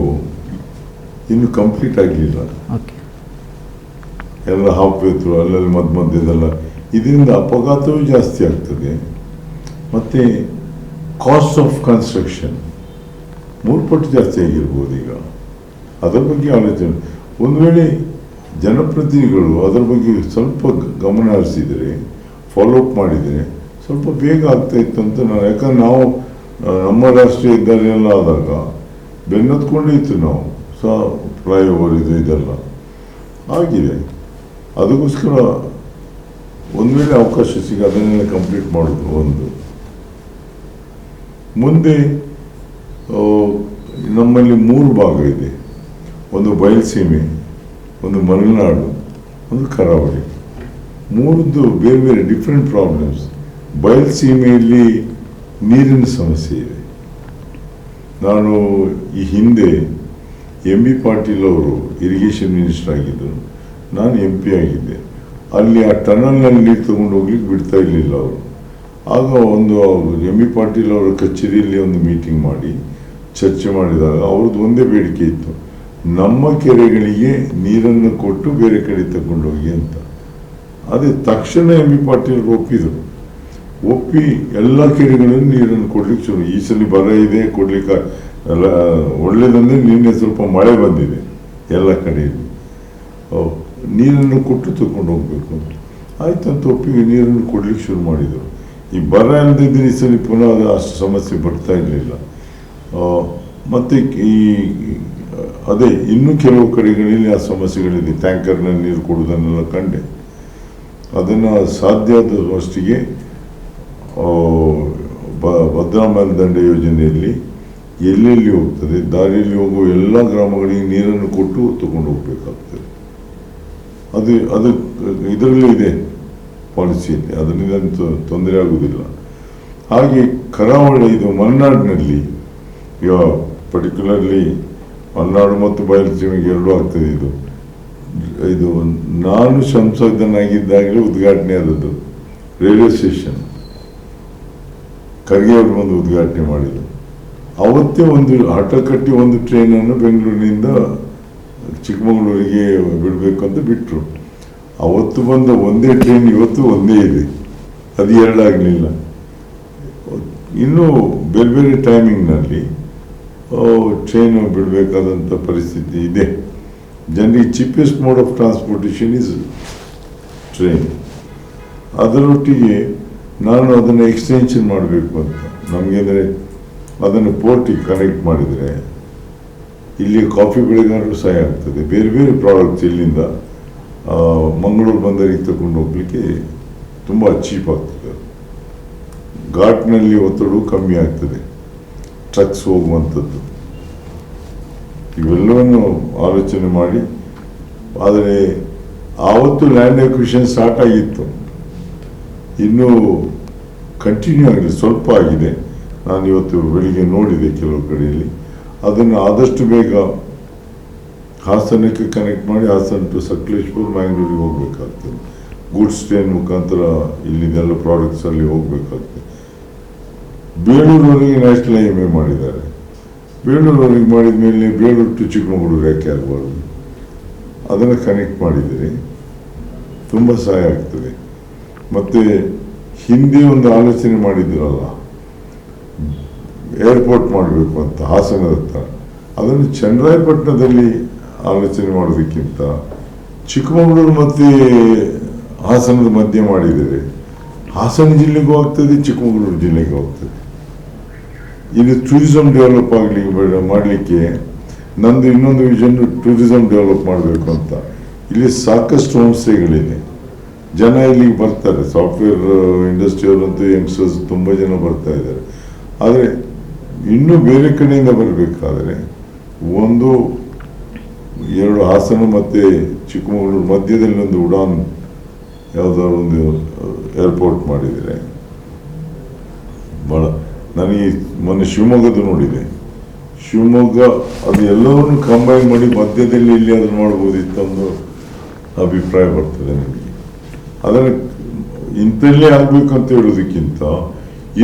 ಇನ್ನು ಕಂಪ್ಲೀಟ್ ಆಗಲಿಲ್ಲ. ಎಲ್ಲ ವೇತ್ರು ಅಲ್ಲಲ್ಲಿ ಮಧ್ಯ ಮಧ್ಯದಲ್ಲ. ಇದರಿಂದ ಅಪಘಾತವೂ ಜಾಸ್ತಿ ಆಗ್ತದೆ. ಮತ್ತು ಕಾಸ್ಟ್ ಆಫ್ ಕನ್ಸ್ಟ್ರಕ್ಷನ್ ಮೂರು ಪಟ್ಟು ಜಾಸ್ತಿ ಆಗಿರ್ಬೋದು ಈಗ. ಅದರ ಬಗ್ಗೆ ಆಲೋಚನೆ ಒಂದು ವೇಳೆ ಜನಪ್ರತಿನಿಧಿಗಳು ಅದರ ಬಗ್ಗೆ ಸ್ವಲ್ಪ ಗಮನ ಹರಿಸಿದರೆ ಫಾಲೋಅಪ್ ಮಾಡಿದರೆ ಸ್ವಲ್ಪ ಬೇಗ ಆಗ್ತಾ ಇತ್ತು ಅಂತ ನಾನು ಯಾಕಂದ್ರೆ ನಾವು ನಮ್ಮ ರಾಷ್ಟ್ರೀಯ ಹೆದ್ದಾರಿ ಎಲ್ಲ ಆದಾಗ ಬೆನ್ನತ್ಕೊಂಡೇ ಇತ್ತು ನಾವು. ಸಹ ಫ್ಲೈಓವರ್ ಇದು ಇದೆಲ್ಲ. ಆಗಿದೆ. ಅದಕ್ಕೋಸ್ಕರ ಒಂದು ವೇಳೆ ಅವಕಾಶ ಸಿಗ ಅದನ್ನೆಲ್ಲ ಕಂಪ್ಲೀಟ್ ಮಾಡೋದು ಒಂದು. ಮುಂದೆ ನಮ್ಮಲ್ಲಿ ಮೂರು ಭಾಗ ಇದೆ. ಒಂದು ಬಯಲುಸೀಮೆ, ಒಂದು ಮಲೆನಾಡು, ಒಂದು ಕರಾವಳಿ. ಮೂರದ್ದು ಬೇರೆ ಬೇರೆ ಡಿಫ್ರೆಂಟ್ ಪ್ರಾಬ್ಲಮ್ಸ್ ಬಯಲುಸೀಮೆಯಲ್ಲಿ ನೀರಿನ ಸಮಸ್ಯೆ ಇದೆ. ನಾನು ಈ ಹಿಂದೆ ಎಂ ಬಿ ಪಾಟೀಲ್ ಅವರು ಇರಿಗೇಷನ್ ಮಿನಿಸ್ಟರ್ ಆಗಿದ್ದರು. ನಾನು ಎಂ ಪಿ ಆಗಿದ್ದೆ. ಅಲ್ಲಿ ಆ ಟನಲ್ನಲ್ಲಿ ನೀರು ತೊಗೊಂಡು ಹೋಗ್ಲಿಕ್ಕೆ ಬಿಡ್ತಾ ಇರಲಿಲ್ಲ ಅವರು. ಆಗ ಒಂದು ಎಂ ಇ ಪಾಟೀಲ್ ಅವರ ಕಚೇರಿಯಲ್ಲಿ ಒಂದು ಮೀಟಿಂಗ್ ಮಾಡಿ, ಚರ್ಚೆ ಮಾಡಿದಾಗ ಅವ್ರದ್ದು ಒಂದೇ ಬೇಡಿಕೆ ಇತ್ತು. ನಮ್ಮ ಕೆರೆಗಳಿಗೆ ನೀರನ್ನು ಕೊಟ್ಟು ಬೇರೆ ಕಡೆ ತಗೊಂಡು ಹೋಗಿ ಅಂತ. ಅದೇ ತಕ್ಷಣ ಎಂ ಇ ಪಾಟೀಲ್ ಒಪ್ಪಿದರು. ಒಪ್ಪಿ ಎಲ್ಲ ಕೆರೆಗಳನ್ನು ನೀರನ್ನು ಕೊಡ್ಲಿಕ್ಕೆ ಶುರು, ಈ ಸಲ ಬರ ಇದೆ, ಕೊಡ್ಲಿಕ್ಕೆ ಎಲ್ಲ, ಒಳ್ಳೇದಂದ್ರೆ ನಿನ್ನೆ ಸ್ವಲ್ಪ ಮಳೆ ಬಂದಿದೆ ಎಲ್ಲ ಕಡೆಯಲ್ಲಿ ನೀರನ್ನು ಕೊಟ್ಟು ತಗೊಂಡು ಹೋಗ್ಬೇಕು ಅಂತ. ಆಯ್ತು ಅಂತ ಒಪ್ಪಿಗೆ ನೀರನ್ನು ಕೊಡ್ಲಿಕ್ಕೆ ಶುರು ಮಾಡಿದರು. ಈ ಬರ ಅಲ್ಲದಿದ್ದರೆ ಈ ಪುನಃ ಅಷ್ಟು ಸಮಸ್ಯೆ ಬರ್ತಾ ಇರಲಿಲ್ಲ. ಮತ್ತು ಈ ಅದೇ ಇನ್ನೂ ಕೆಲವು ಕಡೆಗಳಲ್ಲಿ ಆ ಸಮಸ್ಯೆಗಳಿದೆ. ಟ್ಯಾಂಕರ್ನಲ್ಲಿ ನೀರು ಕೊಡೋದನ್ನೆಲ್ಲ ಕಂಡೆ. ಅದನ್ನು ಸಾಧ್ಯ ಆದಷ್ಟಿಗೆ ಆ, ಬ- ಭದ್ರಾ ಮೇಲ್ದಂಡೆ ಯೋಜನೆಯಲ್ಲಿ ಎಲ್ಲೆಲ್ಲಿ ಹೋಗ್ತದೆ ದಾರಿಯಲ್ಲಿ ಹೋಗುವ ಎಲ್ಲ ಗ್ರಾಮಗಳಿಗೆ ನೀರನ್ನು ಕೊಟ್ಟು ತಗೊಂಡು ಹೋಗಬೇಕಾಗ್ತದೆ. ಅದು ಅದು ಇದರಲ್ಲಿ ಇದೆ. ಪಾಲಿಸಿಯಲ್ಲಿ ಅದರಿಂದ ತೊಂದರೆ ಆಗುವುದಿಲ್ಲ. ಹಾಗೆ ಕರಾವಳಿ ಇದು ಮಲೆನಾಡಿನಲ್ಲಿ, ಈಗ ಪರ್ಟಿಕ್ಯುಲರ್ಲಿ ಮಲೆನಾಡು ಮತ್ತು ಬಯಲುಸೀಮೆಗೆ ಎರಡು ಆಗ್ತದೆ ಇದು. ಇದು ನಾನು ಸಂಸದನಾಗಿದ್ದಾಗಲೇ ಉದ್ಘಾಟನೆ ಆದದ್ದು, ರೈಲ್ವೆ ಸ್ಟೇಷನ್. ಖರ್ಗೆ ಅವರು ಬಂದು ಉದ್ಘಾಟನೆ ಮಾಡಿದರು ಅವತ್ತೇ ಒಂದು ಹಠ ಕಟ್ಟಿ ಒಂದು ಟ್ರೈನನ್ನು ಬೆಂಗಳೂರಿನಿಂದ ಚಿಕ್ಕಮಗಳೂರಿಗೆ ಬಿಡಬೇಕು ಅಂತ ಬಿಟ್ಟರು ಅವತ್ತು ಬಂದ ಒಂದೇ ಟ್ರೈನ್ ಇವತ್ತು ಒಂದೇ ಇದೆ. ಅದು ಎರಡಾಗಲಿಲ್ಲ. ಇನ್ನೂ ಬೇರೆ ಬೇರೆ ಟೈಮಿಂಗ್ನಲ್ಲಿ ಟ್ರೈನು ಬಿಡಬೇಕಾದಂಥ ಪರಿಸ್ಥಿತಿ ಇದೆ. ಜನರಿಗೆ cheapest mode of transportation is train ಅದರೊಟ್ಟಿಗೆ ನಾನು ಅದನ್ನು ಎಕ್ಸ್ಟೆನ್ಷನ್ ಮಾಡಬೇಕು ಅಂತ. ನಮಗೆ ಅಂದರೆ ಅದನ್ನು ಪೋರ್ಟಿಗೆ ಕನೆಕ್ಟ್ ಮಾಡಿದರೆ ಇಲ್ಲಿ ಕಾಫಿ ಬೆಳೆಗಾರರು ಸಹಾಯ ಆಗ್ತದೆ. ಬೇರೆ ಬೇರೆ ಪ್ರಾಡಕ್ಟ್ಸ್ ಇಲ್ಲಿಂದ ಮಂಗಳೂರು ಬಂದರಿಗೆ ತಗೊಂಡು ಹೋಗ್ಲಿಕ್ಕೆ ತುಂಬ ಚೀಪ್ ಆಗ್ತದೆ. ಘಾಟ್ನಲ್ಲಿ ಒತ್ತಡ ಕಮ್ಮಿ ಆಗ್ತದೆ. ಟ್ರಕ್ಸ್ ಹೋಗುವಂಥದ್ದು. ಇವೆಲ್ಲವನ್ನು ಆಲೋಚನೆ ಮಾಡಿ, ಆದರೆ ಆವತ್ತು ಲ್ಯಾಂಡ್ ಎಕ್ವಿಷನ್ ಸ್ಟಾರ್ಟ್ ಆಗಿತ್ತು. ಇನ್ನೂ ಕಂಟಿನ್ಯೂ ಆಗಿದೆ, ಸ್ವಲ್ಪ ಆಗಿದೆ. ನಾನು ಇವತ್ತು ಬೆಳಿಗ್ಗೆ ನೋಡಿದೆ ಕೆಲವು ಕಡೆಯಲ್ಲಿ. ಅದನ್ನು ಆದಷ್ಟು ಬೇಗ ಹಾಸನಕ್ಕೆ ಕನೆಕ್ಟ್ ಮಾಡಿ ಹಾಸನ ಟು ಸಕಲೇಶ್ಪುರ್ ಮ್ಯಾಂಗ್ಳೂರಿಗೆ ಹೋಗ್ಬೇಕಾಗ್ತದೆ. ಗೂಡ್ಸ್ ಟ್ರೈನ್ ಮುಖಾಂತರ ಇಲ್ಲಿದೆಲ್ಲ ಪ್ರಾಡಕ್ಟ್ಸ್ ಅಲ್ಲಿ ಹೋಗ್ಬೇಕಾಗ್ತದೆ. ಬೇಲೂರವರೆಗೆ ನ್ಯಾಷನಲ್ ಹೈವೇ ಮಾಡಿದ್ದಾರೆ. ಬೇಳೂರವರೆಗೆ ಮಾಡಿದ ಮೇಲೆ ಬೇಳೂರು ಟು ಚಿಕ್ಕಮಗಳೂರು ಯಾಕೆ ಆಗಬಾರ್ದು. ಅದನ್ನು ಕನೆಕ್ಟ್ ಮಾಡಿದರೆ ತುಂಬ ಸಹಾಯ ಆಗ್ತದೆ. ಮತ್ತು ಹಿಂದೆ ಒಂದು ಆಲೋಚನೆ ಮಾಡಿದ್ರಲ್ಲ ಏರ್ಪೋರ್ಟ್ ಮಾಡಬೇಕು ಅಂತ ಹಾಸನದತ್ತ ಹತ್ರ. ಅದನ್ನು ಚನ್ನರಾಯಪಟ್ಟಣದಲ್ಲಿ ಆಲೋಚನೆ ಮಾಡೋದಕ್ಕಿಂತ ಚಿಕ್ಕಮಗಳೂರು ಮತ್ತು ಹಾಸನದ ಮಧ್ಯೆ ಮಾಡಿದರೆ ಹಾಸನ ಜಿಲ್ಲೆಗೂ ಆಗ್ತದೆ, ಚಿಕ್ಕಮಗಳೂರು ಜಿಲ್ಲೆಗೂ ಆಗ್ತದೆ. ಇದು ಟೂರಿಸಂ ಡೆವಲಪ್ ಆಗಲಿ ಮಾಡಲಿಕ್ಕೆ ನಂದು ಇನ್ನೊಂದು ವಿಷನ್ ಟೂರಿಸಂ ಡೆವಲಪ್ ಮಾಡಬೇಕು ಅಂತ. ಇಲ್ಲಿ ಸಾಕಷ್ಟು ಹೋಮ್ ಜನ ಇಲ್ಲಿಗೆ ಬರ್ತಾರೆ. ಸಾಫ್ಟ್ವೇರ್ ಇಂಡಸ್ಟ್ರಿಯವರಂತೂ ಯಂಗ್ಸ್ಟರ್ಸ್ ತುಂಬ ಜನ ಬರ್ತಾ ಇದ್ದಾರೆ. ಆದರೆ ಇನ್ನೂ ಬೇರೆ ಕಡೆಯಿಂದ ಬರಬೇಕಾದ್ರೆ ಒಂದು ಎರಡು ಹಾಸನ ಮತ್ತು ಚಿಕ್ಕಮಗಳೂರು ಮಧ್ಯದಲ್ಲಿ ಒಂದು ಉಡಾನ್ ಯಾವುದಾದ್ರು ಒಂದು ಏರ್ಪೋರ್ಟ್ ಮಾಡಿದರೆ ಭಾಳ ನನಗೆ ಮೊನ್ನೆ ಶಿವಮೊಗ್ಗದ ನೋಡಿದೆ. ಶಿವಮೊಗ್ಗ ಅದು ಎಲ್ಲವನ್ನು ಕಂಬೈನ್ ಮಾಡಿ ಮಧ್ಯದಲ್ಲಿ ಇಲ್ಲಿ ಅದನ್ನು ಮಾಡ್ಬೋದಿತ್ತು ಒಂದು ಅಭಿಪ್ರಾಯ ಬರ್ತದೆ ನನಗೆ ಅದನ್ನು ಇಂಥಲ್ಲೇ ಆಗಬೇಕು ಅಂತ ಹೇಳೋದಕ್ಕಿಂತ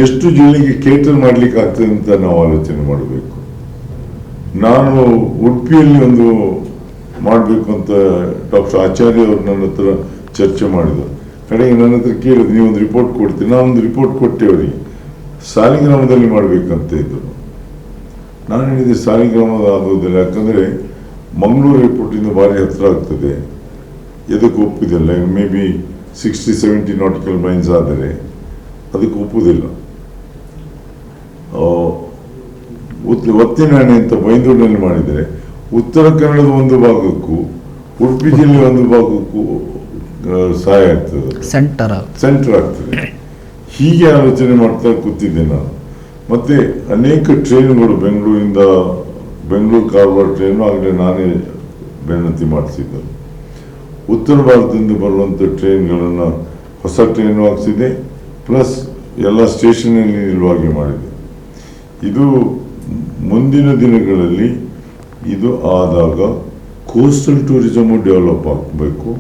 ಎಷ್ಟು ಜನರಿಗೆ ಕೇಟರ್ ಮಾಡ್ಲಿಕ್ಕೆ ಆಗ್ತದೆ ಅಂತ ನಾವು ಆಲೋಚನೆ ಮಾಡಬೇಕು. ನಾನು ಉಡುಪಿಯಲ್ಲಿ ಒಂದು ಮಾಡಬೇಕು ಅಂತ ಡಾಕ್ಟರ್ ಆಚಾರ್ಯ ಅವರು ನನ್ನ ಹತ್ರ ಚರ್ಚೆ ಮಾಡಿದರು. ಕಡೆಗೆ ನನ್ನ ಹತ್ರ ಕೇಳಿದ್ರು ನೀವೊಂದು ರಿಪೋರ್ಟ್ ಕೊಡ್ತೀನಿ ನಾನೊಂದು ರಿಪೋರ್ಟ್ ಕೊಟ್ಟೆ ಅವರಿಗೆ. ಸಾಲಿಗ್ರಾಮದಲ್ಲಿ ಮಾಡಬೇಕಂತ ಇದ್ದರು ನಾನು ಹೇಳಿದೆ ಸಾಲಿಗ್ರಾಮದ ಆಗೋದಿಲ್ಲ ಯಾಕಂದರೆ ಮಂಗಳೂರು ಏರ್ಪೋರ್ಟಿಂದ ಭಾರಿ ಹತ್ತಿರ ಆಗ್ತದೆ. ಎದಕ್ಕೆ ಒಪ್ಪುದಿಲ್ಲ maybe sixty seventy nautical miles ಆದರೆ. ಅದಕ್ಕೆ ಒಪ್ಪುವುದಿಲ್ಲ ಆ, ಹಣೆ ಅಂತ ಬೈಂದೂರಿನಲ್ಲಿ ಮಾಡಿದರೆ ಉತ್ತರ ಕನ್ನಡದ ಒಂದು ಭಾಗಕ್ಕೂ ಉಡುಪಿ ಜಿಲ್ಲೆ ಒಂದು ಭಾಗಕ್ಕೂ ಸಹಾಯ ಆಗ್ತದೆ. ಸೆಂಟರ್ ಸೆಂಟರ್ ಆಗ್ತದೆ. ಹೀಗೆ ಆಲೋಚನೆ ಮಾಡ್ತಾ ಕೂತಿದ್ದೆ ನಾನು. ಮತ್ತೆ ಅನೇಕ ಟ್ರೈನ್ಗಳು ಬೆಂಗಳೂರಿಂದ ಬೆಂಗಳೂರು ಕಾರವಾರ ಟ್ರೈನು ಆಗಲೇ ನಾನೇ ಬೆನ್ನತಿ ಮಾಡಿಸಿದ್ದರು ಉತ್ತರ ಭಾರತದಿಂದ ಬರುವಂಥ ಟ್ರೈನ್ಗಳನ್ನು ಹೊಸ ಟ್ರೈನು ಹಾಕ್ಸಿದೆ ಪ್ಲಸ್ ಎಲ್ಲ ಸ್ಟೇಷನಲ್ಲಿ ನಿಲ್ಲುವಾಗೆ ಮಾಡಿದೆ. ಇದು ಮುಂದಿನ ದಿನಗಳಲ್ಲಿ ಇದು ಆದಾಗ ಕೋಸ್ಟಲ್ ಟೂರಿಸಮು ಡೆವಲಪ್ ಆಗಬೇಕು.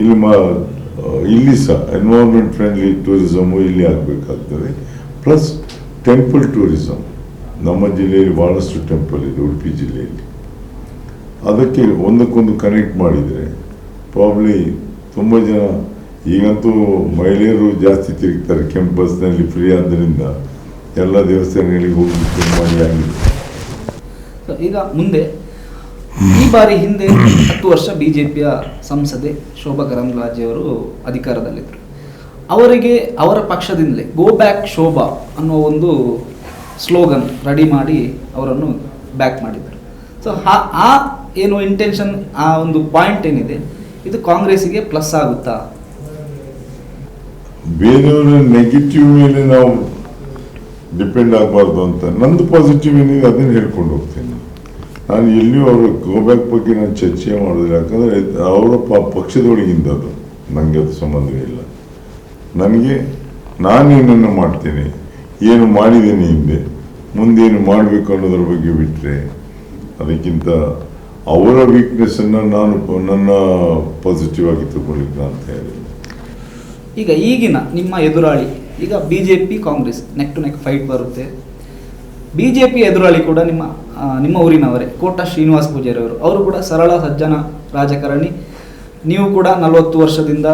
ಇಲ್ಲಿ ಮ ಇಲ್ಲಿ ಸಹ ಎನ್ವೈರ್ಮೆಂಟ್ ಫ್ರೆಂಡ್ಲಿ ಟೂರಿಸಮು ಇಲ್ಲಿ ಆಗಬೇಕಾಗ್ತದೆ. ಪ್ಲಸ್ ಟೆಂಪಲ್ ಟೂರಿಸಮ್ ನಮ್ಮ ಜಿಲ್ಲೆಯಲ್ಲಿ ಭಾಳಷ್ಟು ಟೆಂಪಲ್ ಇದೆ, ಉಡುಪಿ ಜಿಲ್ಲೆಯಲ್ಲಿ. ಅದಕ್ಕೆ ಒಂದಕ್ಕೊಂದು ಕನೆಕ್ಟ್ ಮಾಡಿದರೆ ಪ್ರಾಬ್ಲಿ ತುಂಬ ಜನ, ಈಗಂತೂ ಮಹಿಳೆಯರು ಜಾಸ್ತಿ ತಿರುಗ್ತಾರೆ. ಕೆಂಪಸ್ನಲ್ಲಿ ಫ್ರೀ ಆದ್ದರಿಂದ ಎಲ್ಲ ದೇವಸ್ಥಾನಗಳಿಗೆ ಹೋಗಿ ತುಂಬ ಆಗಿದೆ ಈಗ ಮುಂದೆ, ಈ ಬಾರಿ ಹಿಂದೆ ಹತ್ತು ವರ್ಷ ಬಿ ಜೆ ಸಂಸದೆ ಶೋಭಾ ಕರಂದ್ಲಾಜೆ ಅವರು ಅಧಿಕಾರದಲ್ಲಿದ್ದರು. ಅವರಿಗೆ ಅವರ ಪಕ್ಷದಿಂದಲೇ ಗೋ ಬ್ಯಾಕ್ ಶೋಭಾ ಅನ್ನೋ ಒಂದು ಸ್ಲೋಗನ್ ರೆಡಿ ಮಾಡಿ ಅವರನ್ನು ಬ್ಯಾಕ್ ಮಾಡಿದರು ಸೊ ಆ ಏನು ಇಂಟೆನ್ಷನ್ ಆ ಒಂದು ಪಾಯಿಂಟ್ ಏನಿದೆ, ಇದು ಕಾಂಗ್ರೆಸ್ಸಿಗೆ ಪ್ಲಸ್ ಆಗುತ್ತಾ? ಬೇರೆಯವರ ನೆಗೆಟಿವ್ ಮೇಲೆ ನಾವು ಡಿಪೆಂಡ್ ಆಗಬಾರ್ದು ಅಂತ. ನಂದು ಪಾಸಿಟಿವ್ ಏನಿದೆ ಅದನ್ನು ಹೇಳ್ಕೊಂಡು ಹೋಗ್ತೀನಿ. ನಾನು ಎಲ್ಲಿಯೂ ಅವರ ಗೋಬ್ಯಾಕ್ ಬಗ್ಗೆ ನಾನು ಚರ್ಚೆ ಮಾಡೋದಿಲ್ಲ. ಯಾಕಂದರೆ ಅವರ ಪ, ಪಕ್ಷದೊಳಗಿಂದ ಅದು. ನನಗೆ ಅದು ಸಂಬಂಧ ಇಲ್ಲ. ನನಗೆ ನಾನೇನನ್ನು ಮಾಡ್ತೇನೆ, ಏನು ಮಾಡಿದ್ದೇನೆ ಹಿಂದೆ ಮುಂದೇನು ಮಾಡಬೇಕು ಅನ್ನೋದ್ರ ಬಗ್ಗೆ ಬಿಟ್ಟರೆ ಅದಕ್ಕಿಂತ ಅವರ ವೀಕ್ನೆಸ್ಸನ್ನು ನಾನು ನನ್ನ ಪಾಸಿಟಿವ್ ಆಗಿ ತಗೊಳ್ಳಿಕ್ಕೆ ಅಂತ ಹೇಳಿ ಈಗ ಈಗಿನ ನಿಮ್ಮ ಎದುರಾಳಿ ಈಗ B J P Congress neck to neck fight ಬರುತ್ತೆ. ಬಿ ಜೆ ಪಿ ಎದುರಾಳಿ ಕೂಡ ನಿಮ್ಮ ನಿಮ್ಮ ಊರಿನವರೇ, ಕೋಟ ಶ್ರೀನಿವಾಸ್ ಪೂಜಾರಿ ಅವರು ಅವರು ಕೂಡ ಸರಳ, ಸಜ್ಜನ ರಾಜಕಾರಣಿ. ನೀವು ಕೂಡ ನಲವತ್ತು ವರ್ಷದಿಂದ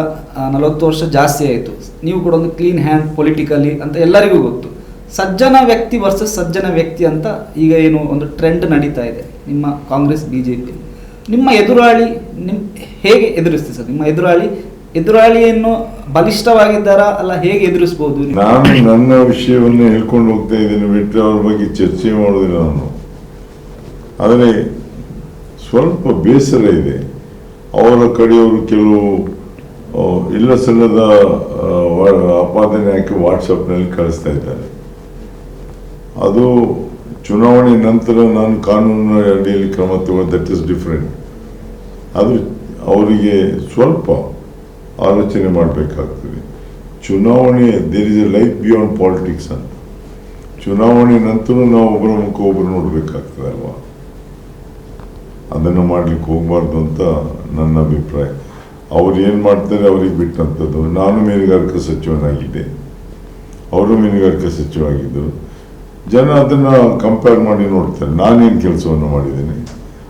ನಲವತ್ತು ವರ್ಷ ಜಾಸ್ತಿ ಆಯಿತು. ನೀವು ಕೂಡ ಒಂದು ಕ್ಲೀನ್ ಹ್ಯಾಂಡ್ ಪೊಲಿಟಿಕಲಿ ಅಂತ ಎಲ್ಲರಿಗೂ ಗೊತ್ತು. ಸಜ್ಜನ ವ್ಯಕ್ತಿ ವರ್ಸಸ್ ಸಜ್ಜನ ವ್ಯಕ್ತಿ ಅಂತ ಈಗ ಏನು ಒಂದು ಟ್ರೆಂಡ್ ನಡೀತಾ ಇದೆ ನಿಮ್ಮ ಕಾಂಗ್ರೆಸ್ ಬಿ ಜೆ ಪಿ ನಿಮ್ಮ ಎದುರಾಳಿ ನಿಮ್ ಹೇಗೆ ಎದುರಿಸ್ತೀವಿ ಸರ್? ನಿಮ್ಮ ಎದುರಾಳಿ ಎದುರಾಳಿಯನ್ನು ಬಲಿಷ್ಠವಾಗಿದ್ದಾರಾ? ಅಲ್ಲ, ಹೇಗೆ ಎದುರಿಸಬಹುದು ನಾನು ನನ್ನ ವಿಷಯವನ್ನು ಹೇಳ್ಕೊಂಡು ಹೋಗ್ತಾ ಇದ್ದೀನಿ ಬಿಟ್ಟರೆ ಅವ್ರ ಬಗ್ಗೆ ಚರ್ಚೆ ಮಾಡೋದಿಲ್ಲ ನಾನು. ಆದರೆ ಸ್ವಲ್ಪ ಬೇಸರ ಇದೆ. ಅವರ ಕಡೆಯವರು ಕೆಲವು ಇಲ್ಲ ಸಲ್ಲದ ಆಪಾದನೆ ಹಾಕಿ ವಾಟ್ಸಪ್ನಲ್ಲಿ ಕಳಿಸ್ತಾ ಇದ್ದಾರೆ. ಅದು ಚುನಾವಣೆ ನಂತರ ನಾನು ಕಾನೂನಿನ ಅಡಿಯಲ್ಲಿ ಕ್ರಮ ತಗೊಂಡು ದಟ್ ಇಸ್ ಡಿಫ್ರೆಂಟ್ ಅದು ಅವರಿಗೆ ಸ್ವಲ್ಪ ಆಲೋಚನೆ ಮಾಡಬೇಕಾಗ್ತದೆ. ಚುನಾವಣೆ there is a life beyond politics ಅಂತ. ಚುನಾವಣೆ ನಂತರ ನಾವು ಒಬ್ಬರ ಮುಖ ಒಬ್ಬರು ನೋಡಬೇಕಾಗ್ತದೆ ಅಲ್ವಾ? ಅದನ್ನು ಮಾಡ್ಲಿಕ್ಕೆ ಹೋಗಬಾರ್ದು ಅಂತ ನನ್ನ ಅಭಿಪ್ರಾಯ. ಅವ್ರು ಏನು ಮಾಡ್ತಾರೆ ಅವ್ರಿಗೆ ಬಿಟ್ಟಂಥದ್ದು. ನಾನು ಮೀನುಗಾರಿಕಾ ಸಚಿವನಾಗಿದ್ದೆ. ಅವರು ಮೀನುಗಾರಿಕಾ ಸಚಿವರಾಗಿದ್ದರು. ಜನ ಅದನ್ನು ಕಂಪೇರ್ ಮಾಡಿ ನೋಡ್ತಾರೆ. ನಾನೇನು ಕೆಲಸವನ್ನು ಮಾಡಿದ್ದೇನೆ?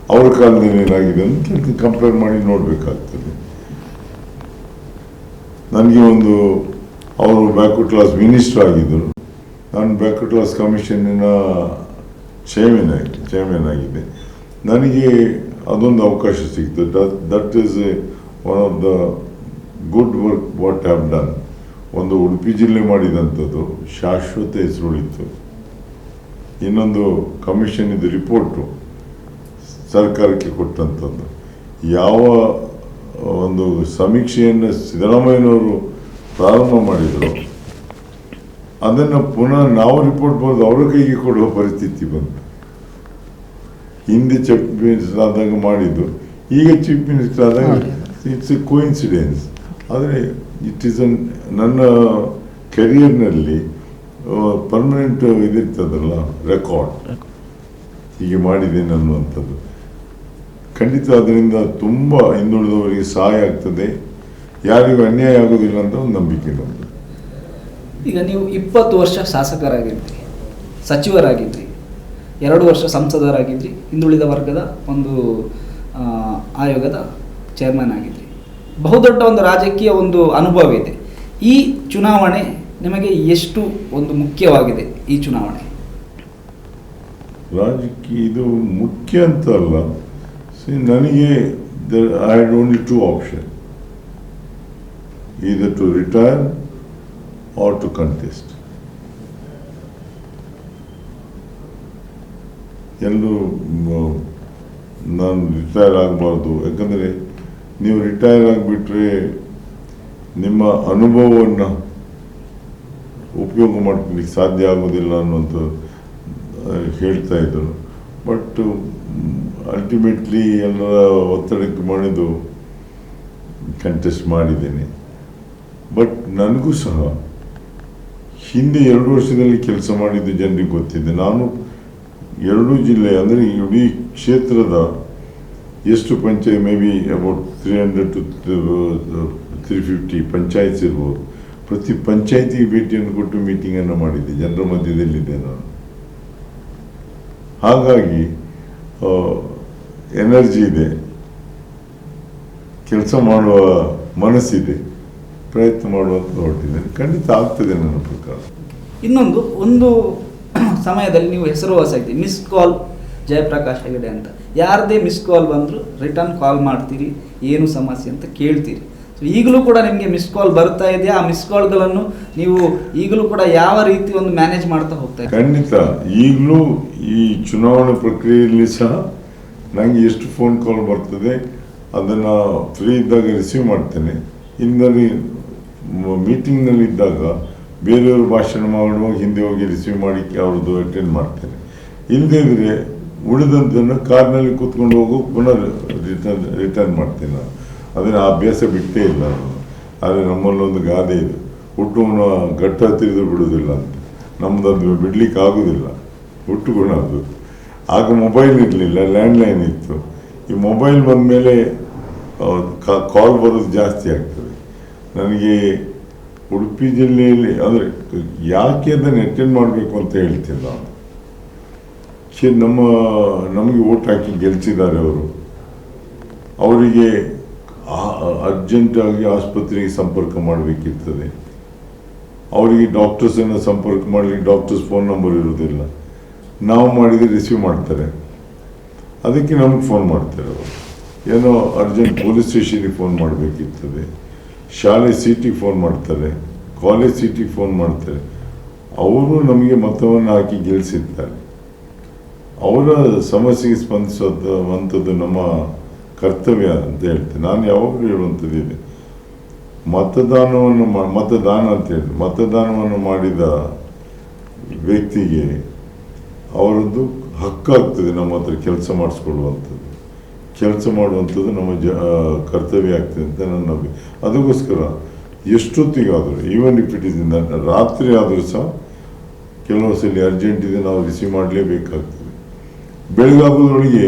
ಅವ್ರ ಕಾಲದಲ್ಲಿ ಏನಾಗಿದೆ ಅಂತ ಕಂಪೇರ್ ಮಾಡಿ ನೋಡಬೇಕಾಗ್ತದೆ. ನನಗೆ ಒಂದು, ಅವರು ಬ್ಯಾಕ್ವರ್ಡ್ ಕ್ಲಾಸ್ ಮಿನಿಸ್ಟರ್ ಆಗಿದ್ದರು. ನಾನು ಬ್ಯಾಕ್ವರ್ಡ್ ಕ್ಲಾಸ್ ಕಮಿಷನ್ನಿನ ಚೇರ್ಮನ್ ಆಗಿ ಚೇರ್ಮನ್ ಆಗಿದೆ ನನಗೆ ಅದೊಂದು ಅವಕಾಶ ಸಿಕ್ತು that that is one of the good work what have done ಒಂದು ಉಡುಪಿ ಜಿಲ್ಲೆ ಮಾಡಿದಂಥದ್ದು ಶಾಶ್ವತ ಹೆಸರುಳಿತು ಇನ್ನೊಂದು ಕಮಿಷನ್ ಇದು ರಿಪೋರ್ಟು ಸರ್ಕಾರಕ್ಕೆ ಕೊಟ್ಟಂಥದ್ದು. ಯಾವ ಒಂದು ಸಮೀಕ್ಷೆಯನ್ನು ಸಿದ್ದರಾಮಯ್ಯನವರು ಪ್ರಾರಂಭ ಮಾಡಿದರು. ಅದನ್ನು ಪುನಃ ನಾವು ರಿಪೋರ್ಟ್ ಬರೆದು ಅವರ ಕೈಗೆ ಕೊಡುವ ಪರಿಸ್ಥಿತಿ ಬಂತು. ಹಿಂದೆ ಚೀಫ್ ಮಿನಿಸ್ಟರ್ ಆದಾಗ ಮಾಡಿದ್ದು. ಈಗ ಚೀಫ್ ಮಿನಿಸ್ಟರ್ ಆದಾಗ ಇಟ್ಸ್ ಎ ಕೋಇನ್ಸಿಡೆನ್ಸ್ ಆದರೆ ಇಟ್ ಈಸ್ ಅನ್ ನನ್ನ ಕೆರಿಯರ್ನಲ್ಲಿ ಪರ್ಮನೆಂಟ್ ಇದಿರ್ತದಲ್ಲ ರೆಕಾರ್ಡ್ ಹೀಗೆ ಮಾಡಿದ್ದೇನೆ ಅನ್ನುವಂಥದ್ದು ಖಂಡಿತ ಅದರಿಂದ ತುಂಬ ಹಿಂದುಳಿದವರಿಗೆ ಸಹಾಯ ಆಗ್ತದೆ. ಯಾರಿಗೂ ಅನ್ಯಾಯ ಆಗೋದಿಲ್ಲ ಅಂತ ಒಂದು ನಂಬಿಕೆ ನಮ್ಮದು ಈಗ ನೀವು ಇಪ್ಪತ್ತು ವರ್ಷ ಶಾಸಕರಾಗಿದ್ರಿ ಸಚಿವರಾಗಿದ್ರಿ ಎರಡು ವರ್ಷ ಸಂಸದರಾಗಿದ್ರಿ ಹಿಂದುಳಿದ ವರ್ಗದ ಒಂದು ಆಯೋಗದ ಚೇರ್ಮನ್ ಆಗಿದ್ರಿ. ಬಹುದೊಡ್ಡ ಒಂದು ರಾಜಕೀಯ ಒಂದು ಅನುಭವ ಇದೆ. ಈ ಚುನಾವಣೆ ನಿಮಗೆ ಎಷ್ಟು ಒಂದು ಮುಖ್ಯವಾಗಿದೆ ಈ ಚುನಾವಣೆ? ರಾಜಕೀಯ ಇದು ಮುಖ್ಯ ಅಂತ ಅಲ್ಲ. ನನಗೆ I had only two option either to retire or to contest ಎಲ್ಲರೂ ನಾನು ರಿಟೈರ್ ಆಗಬಾರ್ದು. ಯಾಕಂದರೆ ನೀವು ರಿಟೈರ್ ಆಗಿಬಿಟ್ರೆ ನಿಮ್ಮ ಅನುಭವವನ್ನು ಉಪಯೋಗ ಮಾಡ್ಕೊಳ್ಳಿಕ್ಕೆ ಸಾಧ್ಯ ಆಗೋದಿಲ್ಲ ಅನ್ನೋಂಥ ಆ, ಹೇಳ್ತಾ ಇದ್ದರು. ಬಟ್ ಅಲ್ಟಿಮೇಟ್ಲಿ ಎಲ್ಲರ ಒತ್ತಡಕ್ಕೆ ಮಾಡಿದ್ದು ಕಂಟೆಸ್ಟ್ ಮಾಡಿದ್ದೇನೆ. ಬಟ್ ನನಗೂ ಸಹ ಹಿಂದೆ ಎರಡು ವರ್ಷದಲ್ಲಿ ಕೆಲಸ ಮಾಡಿದ್ದು ಜನರಿಗೆ ಗೊತ್ತಿದೆ. ನಾನು ಎರಡೂ ಜಿಲ್ಲೆ ಅಂದರೆ ಇಡೀ ಕ್ಷೇತ್ರದ ಎಷ್ಟು panchayat maybe about three hundred to three fifty panchayats ಇರ್ಬೋದು. ಪ್ರತಿ ಪಂಚಾಯತಿಗೆ ಭೇಟಿಯನ್ನು ಕೊಟ್ಟು ಮೀಟಿಂಗನ್ನು ಮಾಡಿದ್ದೆ. ಜನರ ಮಧ್ಯದಲ್ಲಿದ್ದೆ ನಾನು. ಹಾಗಾಗಿ ಎನರ್ಜಿ ಇದೆ. ಕೆಲಸ ಮಾಡುವ ಮನಸ್ಸಿದೆ. ಪ್ರಯತ್ನ ಮಾಡುವಂತ ಹೊರಟಿದ್ದೇನೆ ಖಂಡಿತ ಆಗ್ತದೆ ನನ್ನ ಪ್ರಕಾರ. ಇನ್ನೊಂದು ಒಂದು ಸಮಯದಲ್ಲಿ ನೀವು ಹೆಸರುವಾಸಾಗಿದ್ರಿ ಮಿಸ್ ಕಾಲ್ ಜಯಪ್ರಕಾಶ್ ಹೆಗಡೆ ಅಂತ. ಯಾರದೇ ಮಿಸ್ ಕಾಲ್ ಬಂದರೂ ರಿಟರ್ನ್ ಕಾಲ್ ಮಾಡ್ತೀರಿ. ಏನು ಸಮಸ್ಯೆ ಅಂತ ಕೇಳ್ತೀರಿ. ಸೊ ಈಗಲೂ ಕೂಡ ನಿಮಗೆ ಮಿಸ್ ಕಾಲ್ ಬರ್ತಾ ಇದೆಯಾ ಆ ಮಿಸ್ ಕಾಲ್ಗಳನ್ನು ನೀವು ಈಗಲೂ ಕೂಡ ಯಾವ ರೀತಿ ಒಂದು ಮ್ಯಾನೇಜ್ ಮಾಡ್ತಾ ಹೋಗ್ತಾ ಖಂಡಿತ. ಈಗಲೂ ಈ ಚುನಾವಣೆ ಪ್ರಕ್ರಿಯೆಯಲ್ಲಿ ಸಹ ನನಗೆ ಎಷ್ಟು ಫೋನ್ ಕಾಲ್ ಬರ್ತದೆ, ಅದನ್ನು ಫ್ರೀ ಇದ್ದಾಗ ರಿಸೀವ್ ಮಾಡ್ತೇನೆ. ಇನ್ನಲ್ಲಿ ಮೀಟಿಂಗ್ನಲ್ಲಿ ಇದ್ದಾಗ ಬೇರೆಯವರು ಭಾಷಣ ಮಾಡುವಾಗ ಹಿಂದೆ ಹೋಗಿ ರಿಸೀವ್ ಮಾಡಿ ಅವ್ರದ್ದು ಅಟೆಂಡ್ ಮಾಡ್ತೇನೆ. ಇಲ್ಲದೇ ಇದ್ರೆ ಉಳಿದದ್ದನ್ನು ಕಾರ್ನಲ್ಲಿ ಕೂತ್ಕೊಂಡು ಹೋಗು ಪುನಃ ರಿಟರ್ನ್ ರಿಟರ್ನ್ ಮಾಡ್ತೇನೆ ನಾನು. ಅದನ್ನು ಅಭ್ಯಾಸ ಬಿಟ್ಟೇ ಇಲ್ಲ ನಾನು. ಆದರೆ ನಮ್ಮಲ್ಲೊಂದು ಗಾದೆ ಇದೆ. ಹುಟ್ಟುವನ ಗಟ್ಟ ತಿರಿದು ಬಿಡೋದಿಲ್ಲ ಅಂತ. ನಮ್ಮದು ಅದು ಬಿಡ್ಲಿಕ್ಕೆ ಆಗುದಿಲ್ಲ. ಹುಟ್ಟು ಗುಣ ಅದು. ಆಗ ಮೊಬೈಲ್ ಇರಲಿಲ್ಲ ಲ್ಯಾಂಡ್ಲೈನ್ ಇತ್ತು. ಈ ಮೊಬೈಲ್ ಬಂದ ಮೇಲೆ ಕಾಲ್ ಬರೋದು ಜಾಸ್ತಿ ಆಗ್ತದೆ. ನನಗೆ ಉಡುಪಿ ಜಿಲ್ಲೆಯಲ್ಲಿ, ಅಂದರೆ ಯಾಕೆ ಅದನ್ನು ಅಟೆಂಡ್ ಮಾಡಬೇಕು ಅಂತ ಹೇಳ್ತಿಲ್ಲ. ನಾನು ಶೇ ನಮ್ಮ, ನಮಗೆ ಓಟ್ ಹಾಕಿ ಗೆಲ್ಸಿದ್ದಾರೆ ಅವರು. ಅವರಿಗೆ ಅರ್ಜೆಂಟಾಗಿ ಆಸ್ಪತ್ರೆಗೆ ಸಂಪರ್ಕ ಮಾಡಬೇಕಿರ್ತದೆ. ಅವರಿಗೆ ಡಾಕ್ಟರ್ಸನ್ನು ಸಂಪರ್ಕ ಮಾಡಲಿಕ್ಕೆ ಡಾಕ್ಟರ್ಸ್ ಫೋನ್ ನಂಬರ್ ಇರೋದಿಲ್ಲ ನಾವು ಮಾಡಿದರೆ ರಿಸೀವ್ ಮಾಡ್ತಾರೆ. ಅದಕ್ಕೆ ನಮಗೆ ಫೋನ್ ಮಾಡ್ತಾರೆ ಅವರು. ಏನೋ ಅರ್ಜೆಂಟ್ ಪೊಲೀಸ್ ಸ್ಟೇಷನಿಗೆ ಫೋನ್ ಮಾಡಬೇಕಿರ್ತದೆ. ಶಾಲೆ ಸೀಟಿಗೆ ಫೋನ್ ಮಾಡ್ತಾರೆ. ಕಾಲೇಜ್ ಸೀಟಿಗೆ ಫೋನ್ ಮಾಡ್ತಾರೆ. ಅವರು ನಮಗೆ ಮತವನ್ನು ಹಾಕಿ ಗೆಲ್ಲಿಸಿರ್ತಾರೆ ಅವರ ಸಮಸ್ಯೆಗೆ ಸ್ಪಂದಿಸುವಂಥದ್ದು ನಮ್ಮ ಕರ್ತವ್ಯ ಅಂತ ಹೇಳ್ತೇನೆ. ನಾನು ಯಾವಾಗಲೂ ಹೇಳುವಂಥದ್ದು ಇದೆ. ಮತದಾನವನ್ನು ಮತದಾನ ಅಂತ ಹೇಳಿ ಮತದಾನವನ್ನು ಮಾಡಿದ ವ್ಯಕ್ತಿಗೆ ಅವರದ್ದು ಹಕ್ಕಾಗ್ತದೆ ನಮ್ಮ ಹತ್ರ ಕೆಲಸ ಮಾಡಿಸ್ಕೊಳ್ಳುವಂಥದ್ದು. ಕೆಲಸ ಮಾಡುವಂಥದ್ದು ನಮ್ಮ ಜ ಕರ್ತವ್ಯ ಆಗ್ತದೆ ಅಂತ ನನ್ನ ಅದಕ್ಕೋಸ್ಕರ ಎಷ್ಟೊತ್ತಿಗಾದರೂ ಈವನ್ ಇಫ್ ಇಟ್ ಇಸ್ ರಾತ್ರಿ ಆದರೂ ಸಹ ಕೆಲವು ಸಲ ಅರ್ಜೆಂಟ್ ಇದೆ ನಾವು ರಿಸೀವ್ ಮಾಡಲೇಬೇಕಾಗ್ತದೆ. ಬೆಳಗಾಗೋದ್ರೊಳಗೆ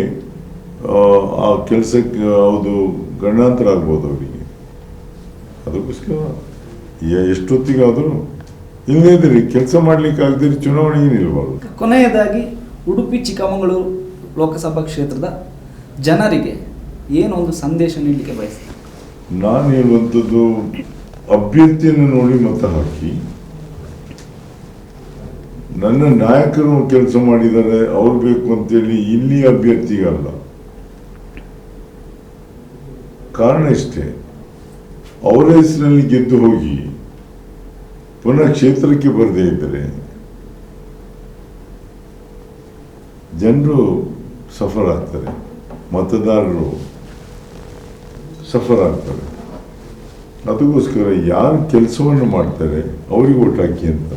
ಆ, ಕೆಲಸಕ್ಕೆ ಅದು ಗಂಡಾಂತರ ಆಗ್ಬೋದು ಅವರಿಗೆ. ಅದಕ್ಕೋಸ್ಕರ ಎಷ್ಟೊತ್ತಿಗಾದರೂ ಇಲ್ಲದೇ ಇದ್ರಿ ಕೆಲಸ ಮಾಡ್ಲಿಕ್ಕೆ ಚುನಾವಣೆ ನಿಲ್ಬಾರ್ದು ಕೊನೆಯದಾಗಿ ಉಡುಪಿ, ಚಿಕ್ಕಮಗಳೂರು ಲೋಕಸಭಾ ಕ್ಷೇತ್ರದ ಜನರಿಗೆ ಏನೊಂದು ಸಂದೇಶ ನೀಡಲಿಕ್ಕೆ ಬಯಸ್ತಾರೆ? ನಾನು ಹೇಳುವಂಥದ್ದು, ಅಭ್ಯರ್ಥಿಯನ್ನು ನೋಡಿ ಮತ ಹಾಕಿ. ನನ್ನ ನಾಯಕರು ಕೆಲಸ ಮಾಡಿದ್ದಾರೆ, ಅವ್ರು ಬೇಕು ಅಂತೇಳಿ ಇಲ್ಲಿ ಅಭ್ಯರ್ಥಿಗಲ್ಲ. ಕಾರಣ ಇಷ್ಟೇ, ಅವರ ಹೆಸರಿನಲ್ಲಿ ಗೆದ್ದು ಹೋಗಿ, ಪುನಃ ಕ್ಷೇತ್ರಕ್ಕೆ ಬರದೇ ಇದ್ದರೆ ಜನರು ಸಫರ್ ಆಗ್ತಾರೆ ಮತದಾರರು ಸಫರ್ ಆಗ್ತಾರೆ ಅದಕ್ಕೋಸ್ಕರ ಯಾರು ಕೆಲಸವನ್ನು ಮಾಡ್ತಾರೆ, ಅವರಿಗೆ ಓಟ್ ಹಾಕಿ ಅಂತ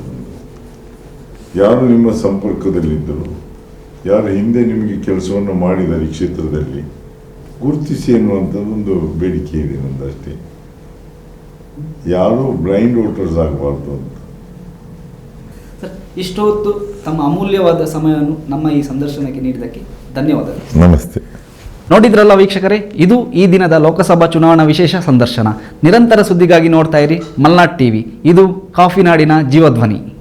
ಯಾರು ನಿಮ್ಮ ಸಂಪರ್ಕದಲ್ಲಿದ್ದರು, ಯಾರು ಹಿಂದೆ ನಿಮಗೆ ಕೆಲಸವನ್ನು ಮಾಡಿದ್ದಾರೆ ಈ ಕ್ಷೇತ್ರದಲ್ಲಿ, ಗುರುತಿಸಿ ಅನ್ನುವಂಥದ್ದೊಂದು ಬೇಡಿಕೆ ಇದೆ ನಂದಷ್ಟೇ ಯಾರು ಬ್ಲೈಂಡ್ ವೋಟರ್ಸ್ ಆಗಬಾರ್ದು ಅಂತ. ಸರ್ ಇಷ್ಟು ಹೊತ್ತು ತಮ್ಮ ಅಮೂಲ್ಯವಾದ ಸಮಯವನ್ನು ನಮ್ಮ ಈ ಸಂದರ್ಶನಕ್ಕೆ ನೀಡಿದ್ದಕ್ಕೆ ಧನ್ಯವಾದಗಳು. ನಮಸ್ತೆ. ನೋಡಿದ್ರಲ್ಲ ವೀಕ್ಷಕರೇ ಇದು ಈ ದಿನದ ಲೋಕಸಭಾ ಚುನಾವಣಾ ವಿಶೇಷ ಸಂದರ್ಶನ. ನಿರಂತರ ಸುದ್ದಿಗಾಗಿ ನೋಡ್ತಾ ಇರಿ ಮಲ್ನಾಡ್ ಟಿವಿ. ಇದು ಕಾಫಿನಾಡಿನ ಜೀವಧ್ವನಿ.